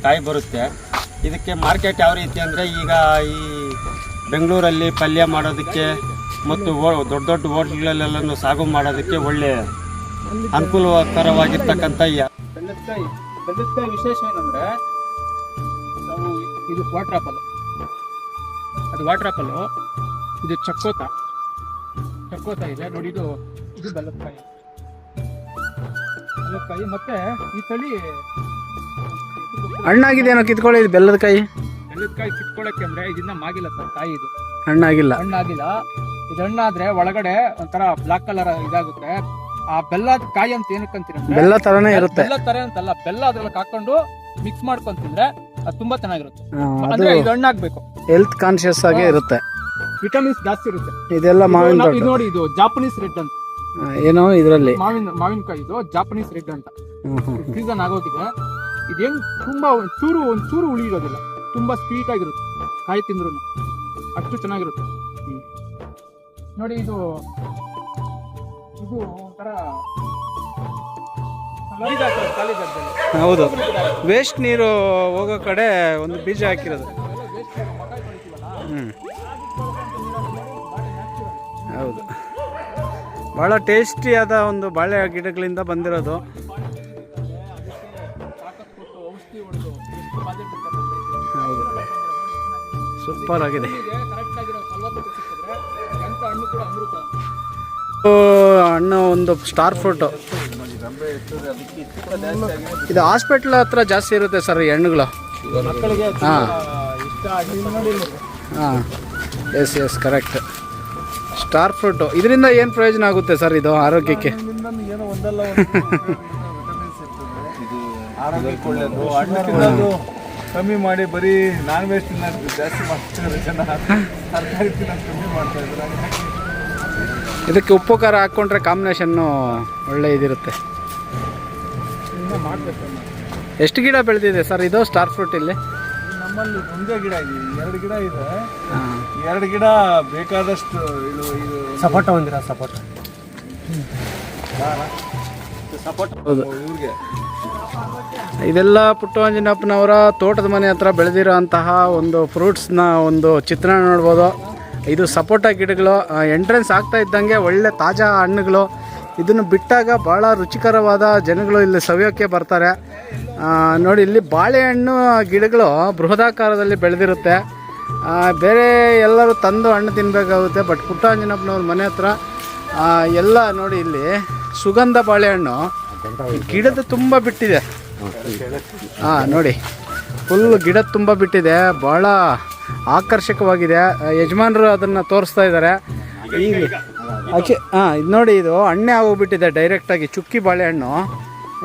ಕಾಯಿ ಬರುತ್ತೆ. ಇದಕ್ಕೆ ಮಾರ್ಕೆಟ್ ಯಾವ ರೀತಿ ಅಂದರೆ ಈಗ ಈ ಬೆಂಗಳೂರಲ್ಲಿ ಪಲ್ಯ ಮಾಡೋದಕ್ಕೆ ಮತ್ತು ದೊಡ್ಡ ದೊಡ್ಡ ಹೋಟ್ಲ್ಗಳಲ್ಲೆಲ್ಲನೂ ಸಾಗು ಮಾಡೋದಕ್ಕೆ ಒಳ್ಳೆ ಅನುಕೂಲಕರವಾಗಿರ್ತಕ್ಕಂಥ ಬೆಲ್ಲದಕಾಯಿ ಬೆಲ್ಲದಕಾಯಿ ವಿಶೇಷ ಏನಂದ್ರೆ ನಾವು ಇದು ಅದು ವಾಟರ್ ಆಪಲ್ಲು ಇದು ಚಕ್ಕೋತ. ಚಕ್ಕೋತ ಇದೆ. ನೋಡಿ ಇದು ಇದು ಬೆಲ್ಲದಕಾಯಿ ಬೆಲ್ಲದಕಾಯಿ ಮತ್ತೆ ಈ ತಳಿ ಹಣ್ಣಾಗಿದೆಯೇನೋ ಕಿತ್ಕೊಳ್ಳಿ ಇದು ಬೆಲ್ಲದ ಕಾಯಿ. ಬೆಲ್ಲದ ಕಾಯಿ ಕಿತ್ಕೊಳಕ್ಕೆ ಅಂದ್ರೆ ಇದನ್ನ ಮಾಗಿಲ್ಲ ಸರ್ ಕಾಯಿ ಇದು. ಹಣ್ಣಾಗಿಲ್ಲ. ಹಣ್ಣಾಗಿಲ್ಲ. ಇದು ಹಣ್ಣಾದ್ರೆ ಒಳಗಡೆ ಒಂಥರ ಬ್ಲಾಕ್ ಕಲರ್ ಇದಾಗುತ್ತೆ. ಆ ಬೆಲ್ಲದ ಕಾಯಿ ಅಂತ ಏನಕ್ಕಂತೀರ ಬೆಲ್ಲ ತರನೇ ಇರುತ್ತೆ. ಬೆಲ್ಲ ತರ ಅಂತಲ್ಲ ಬೆಲ್ಲ ಅದ್ರಲ್ಲಿ ಹಾಕೊಂಡು ಮಿಕ್ಸ್ ಮಾಡ್ಕೊಂಡ್ ತಿಂದ್ರೆ ಅದು ತುಂಬಾ ಚೆನ್ನಾಗಿರುತ್ತೆ. ಅಂದ್ರೆ ಇದು ಹಣ್ಣಾಗ್ಬೇಕು. ಹೆಲ್ತ್ ಕಾನ್ಶಿಯಸ್ ಆಗಿ ಇರುತ್ತೆ. ವಿಟಮಿನ್ಸ್ ಜಾಸ್ತಿ ಇರುತ್ತೆ. ಇದೆಲ್ಲ ಇದು ಮಾವಿನ ಇದು ನೋಡಿ ಇದು ಜಾಪನೀಸ್ ರೆಡ್ ಅಂತ. ಏನೋ ಇದರಲ್ಲಿ. ಮಾವಿನ ಮಾವಿನಕಾಯಿ ಇದು ಜಾಪನೀಸ್ ರೆಡ್ ಅಂತ. ಸೀಸನ್ ಆಗೋಗಿದೆ. ಇದು ಹೆಂಗೆ ತುಂಬಾ ಚೂರು, ಒಂದು ಚೂರು ಹುಳಿ ಇರೋದಿಲ್ಲ. ತುಂಬಾ ಸ್ವೀಟ್ ಆಗಿರುತ್ತೆ. ಕಾಯಿ ತಿಂದ್ರು ಅಷ್ಟು ಚೆನ್ನಾಗಿರುತ್ತೆ. ನೋಡಿ ಇದು ಇದು ಒಂಥರ. ಹೌದು. ವೇಸ್ಟ್ ನೀರು ಹೋಗೋ ಕಡೆ ಒಂದು ಬೀಜ ಹಾಕಿರೋದು. ಹ್ಞೂ ಹೌದು. ಭಾಳ ಟೇಸ್ಟಿಯಾದ ಒಂದು ಬಾಳೆ ಗಿಡಗಳಿಂದ ಬಂದಿರೋದು. ಸೂಪರ್ ಆಗಿದೆ. ಹಣ್ಣು ಒಂದು ಸ್ಟಾರ್ ಫ್ರೂಟು ಇದು ಹಾಸ್ಪಿಟ್ಲ್ ಹತ್ರ ಜಾಸ್ತಿ ಇರುತ್ತೆ ಸರ್ ಹೆಣ್ಣುಗಳು. ಹಾಂ. ಹಾಂ. Yes yes correct star fruit ಇದರಿಂದ ಏನು ಪ್ರಯೋಜನ ಆಗುತ್ತೆ ಸರ್ ಇದು ಆರೋಗ್ಯಕ್ಕೆ? *laughs* ಕಮ್ಮಿ ಮಾಡಿ ಬರೀ ನಾನ್ ವೆಜ್ ತಿನ್ನೋದು ಜಾಸ್ತಿ ಮಾಡ್ತಿದ್ದಾರೆ ಜನ. ತರಕಾರಿ ತಿನ್ನೋದು ಕಮ್ಮಿ ಮಾಡ್ತಾ ಇದ್ದಾರೆ. ಇದಕ್ಕೆ ಉಪ್ಪು ಖಾರ ಹಾಕ್ಕೊಂಡ್ರೆ ಕಾಂಬಿನೇಷನ್ನು ಒಳ್ಳೆ ಇದಿರುತ್ತೆ. ಎಷ್ಟು ಗಿಡ ಬೆಳೆದಿದೆ ಸರ್? ಇದು ಸ್ಟಾರ್ ಫ್ರೂಟ್ ಇಲ್ಲಿ? ನಮ್ಮಲ್ಲಿ ಒಂದೇ ಗಿಡ ಇದೆ. ಎರಡು ಗಿಡ ಇದೆ. ಎರಡು ಗಿಡ ಬೇಕಾದಷ್ಟು ಇದು ಇದು ಸಪೋಟ ಒಂದಿರ ಸಪೋಟ ಹೌದು. ಇವ್ರಿಗೆ ಇದೆಲ್ಲ ಪುಟ್ಟವಂಜನಪ್ಪನವರ ತೋಟದ ಮನೆ ಹತ್ರ ಬೆಳೆದಿರೋ ಅಂತಹ ಒಂದು ಫ್ರೂಟ್ಸ್ನ ಒಂದು ಚಿತ್ರಣ ನೋಡ್ಬೋದು. ಇದು ಸಪೋಟ ಗಿಡಗಳು ಎಂಟ್ರೆನ್ಸ್ ಆಗ್ತಾ ಇದ್ದಂಗೆ ಒಳ್ಳೆ ತಾಜಾ ಹಣ್ಣುಗಳು. ಇದನ್ನು ಬಿಟ್ಟಾಗ ಭಾಳ ರುಚಿಕರವಾದ ಜನಗಳು ಇಲ್ಲಿ ಸವಿಯೋಕ್ಕೆ ಬರ್ತಾರೆ. ನೋಡಿ, ಇಲ್ಲಿ ಬಾಳೆಹಣ್ಣು ಗಿಡಗಳು ಬೃಹದಾಕಾರದಲ್ಲಿ ಬೆಳೆದಿರುತ್ತೆ. ಬೇರೆ ಎಲ್ಲರೂ ತಂದು ಹಣ್ಣು ತಿನ್ನಬೇಕಾಗುತ್ತೆ ಬಟ್ ಪುಟ್ಟಾಂಜನಪ್ಪನವ್ರ ಮನೆ ಹತ್ರ ಎಲ್ಲ ನೋಡಿ ಇಲ್ಲಿ ಸುಗಂಧ ಬಾಳೆಹಣ್ಣು. ಗಿಡದ ತುಂಬ ಬಿಟ್ಟಿದೆ. ಹಾಂ ನೋಡಿ. ಫುಲ್ ಗಿಡ ತುಂಬ ಬಿಟ್ಟಿದೆ. ಭಾಳ ಆಕರ್ಷಕವಾಗಿದೆ. ಯಜಮಾನರು ಅದನ್ನು ತೋರಿಸ್ತಾ ಇದ್ದಾರೆ. ಈಗ ಆಚೆ ಹಾಂ ಇದು ನೋಡಿ ಇದು ಹಣ್ಣೆ ಆಗೋಗ್ಬಿಟ್ಟಿದೆ ಡೈರೆಕ್ಟಾಗಿ ಚುಕ್ಕಿ ಬಾಳೆಹಣ್ಣು.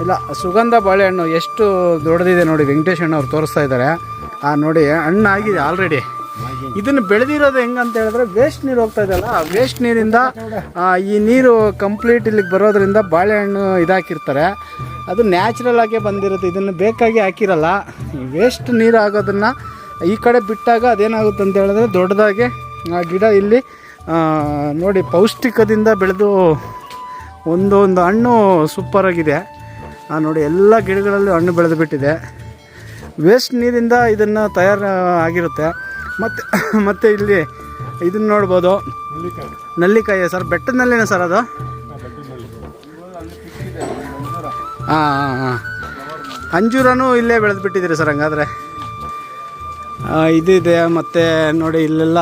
ಇಲ್ಲ ಸುಗಂಧ ಬಾಳೆಹಣ್ಣು ಎಷ್ಟು ದೊಡ್ಡದಿದೆ ನೋಡಿ ವೆಂಕಟೇಶ್ ಅಣ್ಣ ಅವ್ರು ತೋರಿಸ್ತಾ ಇದ್ದಾರೆ. ಆ ನೋಡಿ ಹಣ್ಣಾಗಿದೆ ಆಲ್ರೆಡಿ ಇದನ್ನು ಬೆಳೆದಿರೋದು ಹೆಂಗಂತ ಹೇಳಿದ್ರೆ ವೇಸ್ಟ್ ನೀರು ಹೋಗ್ತಾ ಇದೆಯಲ್ಲ ವೇಸ್ಟ್ ನೀರಿಂದ ಆ, ಈ ನೀರು ಕಂಪ್ಲೀಟ್ ಇಲ್ಲಿಗೆ ಬರೋದ್ರಿಂದ ಬಾಳೆಹಣ್ಣು ಇದಾಕಿರ್ತಾರೆ. ಅದು ನ್ಯಾಚುರಲ್ ಆಗೇ ಬಂದಿರುತ್ತೆ ಇದನ್ನು ಬೇಕಾಗಿ ಹಾಕಿರಲ್ಲ. ವೇಸ್ಟ್ ನೀರು ಆಗೋದನ್ನು ಈ ಕಡೆ ಬಿಟ್ಟಾಗ ಅದೇನಾಗುತ್ತೆ ಅಂತ ಹೇಳಿದ್ರೆ ದೊಡ್ಡದಾಗಿ ಆ ಗಿಡ ಇಲ್ಲಿ ನೋಡಿ ಪೌಷ್ಟಿಕದಿಂದ ಬೆಳೆದು ಒಂದು ಒಂದು ಹಣ್ಣು ಸೂಪರಾಗಿದೆ ಆ, ನೋಡಿ ಎಲ್ಲ ಗಿಡಗಳಲ್ಲಿ ಹಣ್ಣು ಬೆಳೆದು ಬಿಟ್ಟಿದೆ. ವೇಸ್ಟ್ ನೀರಿಂದ ಇದನ್ನು ತಯಾರು ಆಗಿರುತ್ತೆ. ಮತ್ತು, *coughs* ಮತ್ತೆ ಇಲ್ಲಿ ಇದನ್ನ ನೋಡ್ಬೋದು. ನಲ್ಲಿಕಾಯಿ ಸರ್ ಬೆಟ್ಟದ ನಲ್ಲಿನ ಸರ್ ಅದು? ಹಾಂ ಹಾಂ ಹಾಂ ಅಂಜೂರನೂ ಇಲ್ಲೇ ಬೆಳೆದು ಬಿಟ್ಟಿದ್ದೀರಿ ಸರ್ ಹಂಗಾದ್ರೆ. ಇದಿದೆ, ಮತ್ತು ನೋಡಿ ಇಲ್ಲೆಲ್ಲ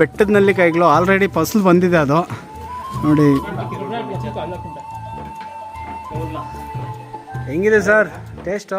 ಬೆಟ್ಟದ ನಲ್ಲಿಕಾಯಿಗಳು ಆಲ್ರೆಡಿ ಫಸಲು ಬಂದಿದೆ ಅದು. ನೋಡಿ. ಹೆಂಗಿದೆ ಸರ್? ಟೇಸ್ಟು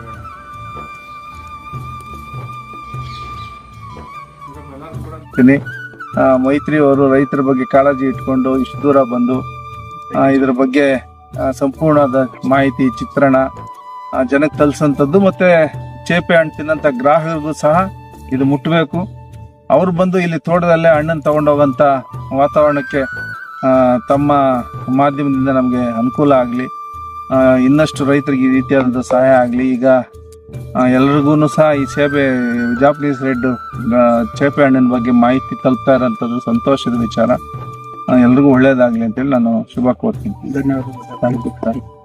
ಆ, ಮೈತ್ರಿ ಅವರು ರೈತರ ಬಗ್ಗೆ ಕಾಳಜಿ ಇಟ್ಕೊಂಡು ಇಷ್ಟು ದೂರ ಬಂದು ಇದ್ರ ಬಗ್ಗೆ ಸಂಪೂರ್ಣದ ಮಾಹಿತಿ ಚಿತ್ರಣ ಜನಕ್ಕೆ ತಲುಪಿಸಂಥದ್ದು ಮತ್ತೆ ಚೇಪೆ ಹಣ್ಣು ತಿನ್ನೋಂಥ ಗ್ರಾಹಕರಿಗೂ ಸಹ ಇದು ಮುಟ್ಟಬೇಕು ಅವ್ರು ಬಂದು ಇಲ್ಲಿ ತೋಟದಲ್ಲೇ ಹಣ್ಣನ್ನು ತಗೊಂಡೋಗಂತ ವಾತಾವರಣಕ್ಕೆ ತಮ್ಮ ಮಾಧ್ಯಮದಿಂದ ನಮಗೆ ಅನುಕೂಲ ಆಗಲಿ ಇನ್ನಷ್ಟು ರೈತರಿಗೆ ಈ ರೀತಿಯಾದಂಥ ಸಹಾಯ ಆಗಲಿ. ಈಗ ಎಲ್ರಿಗೂ ಸಹ ಈ ಸೇಬೆ ಜಾಪನೀಸ್ ರೆಡ್ ಚೇಪೆ ಹಣ್ಣಿನ ಬಗ್ಗೆ ಮಾಹಿತಿ ತಲುಪ್ತಾ ಇರೋಂಥದ್ದು ಸಂತೋಷದ ವಿಚಾರ. ಎಲ್ರಿಗೂ ಒಳ್ಳೇದಾಗ್ಲಿ ಅಂತೇಳಿ ನಾನು ಶುಭ ಕೋರ್ತೀನಿ. ಧನ್ಯವಾದಗಳು.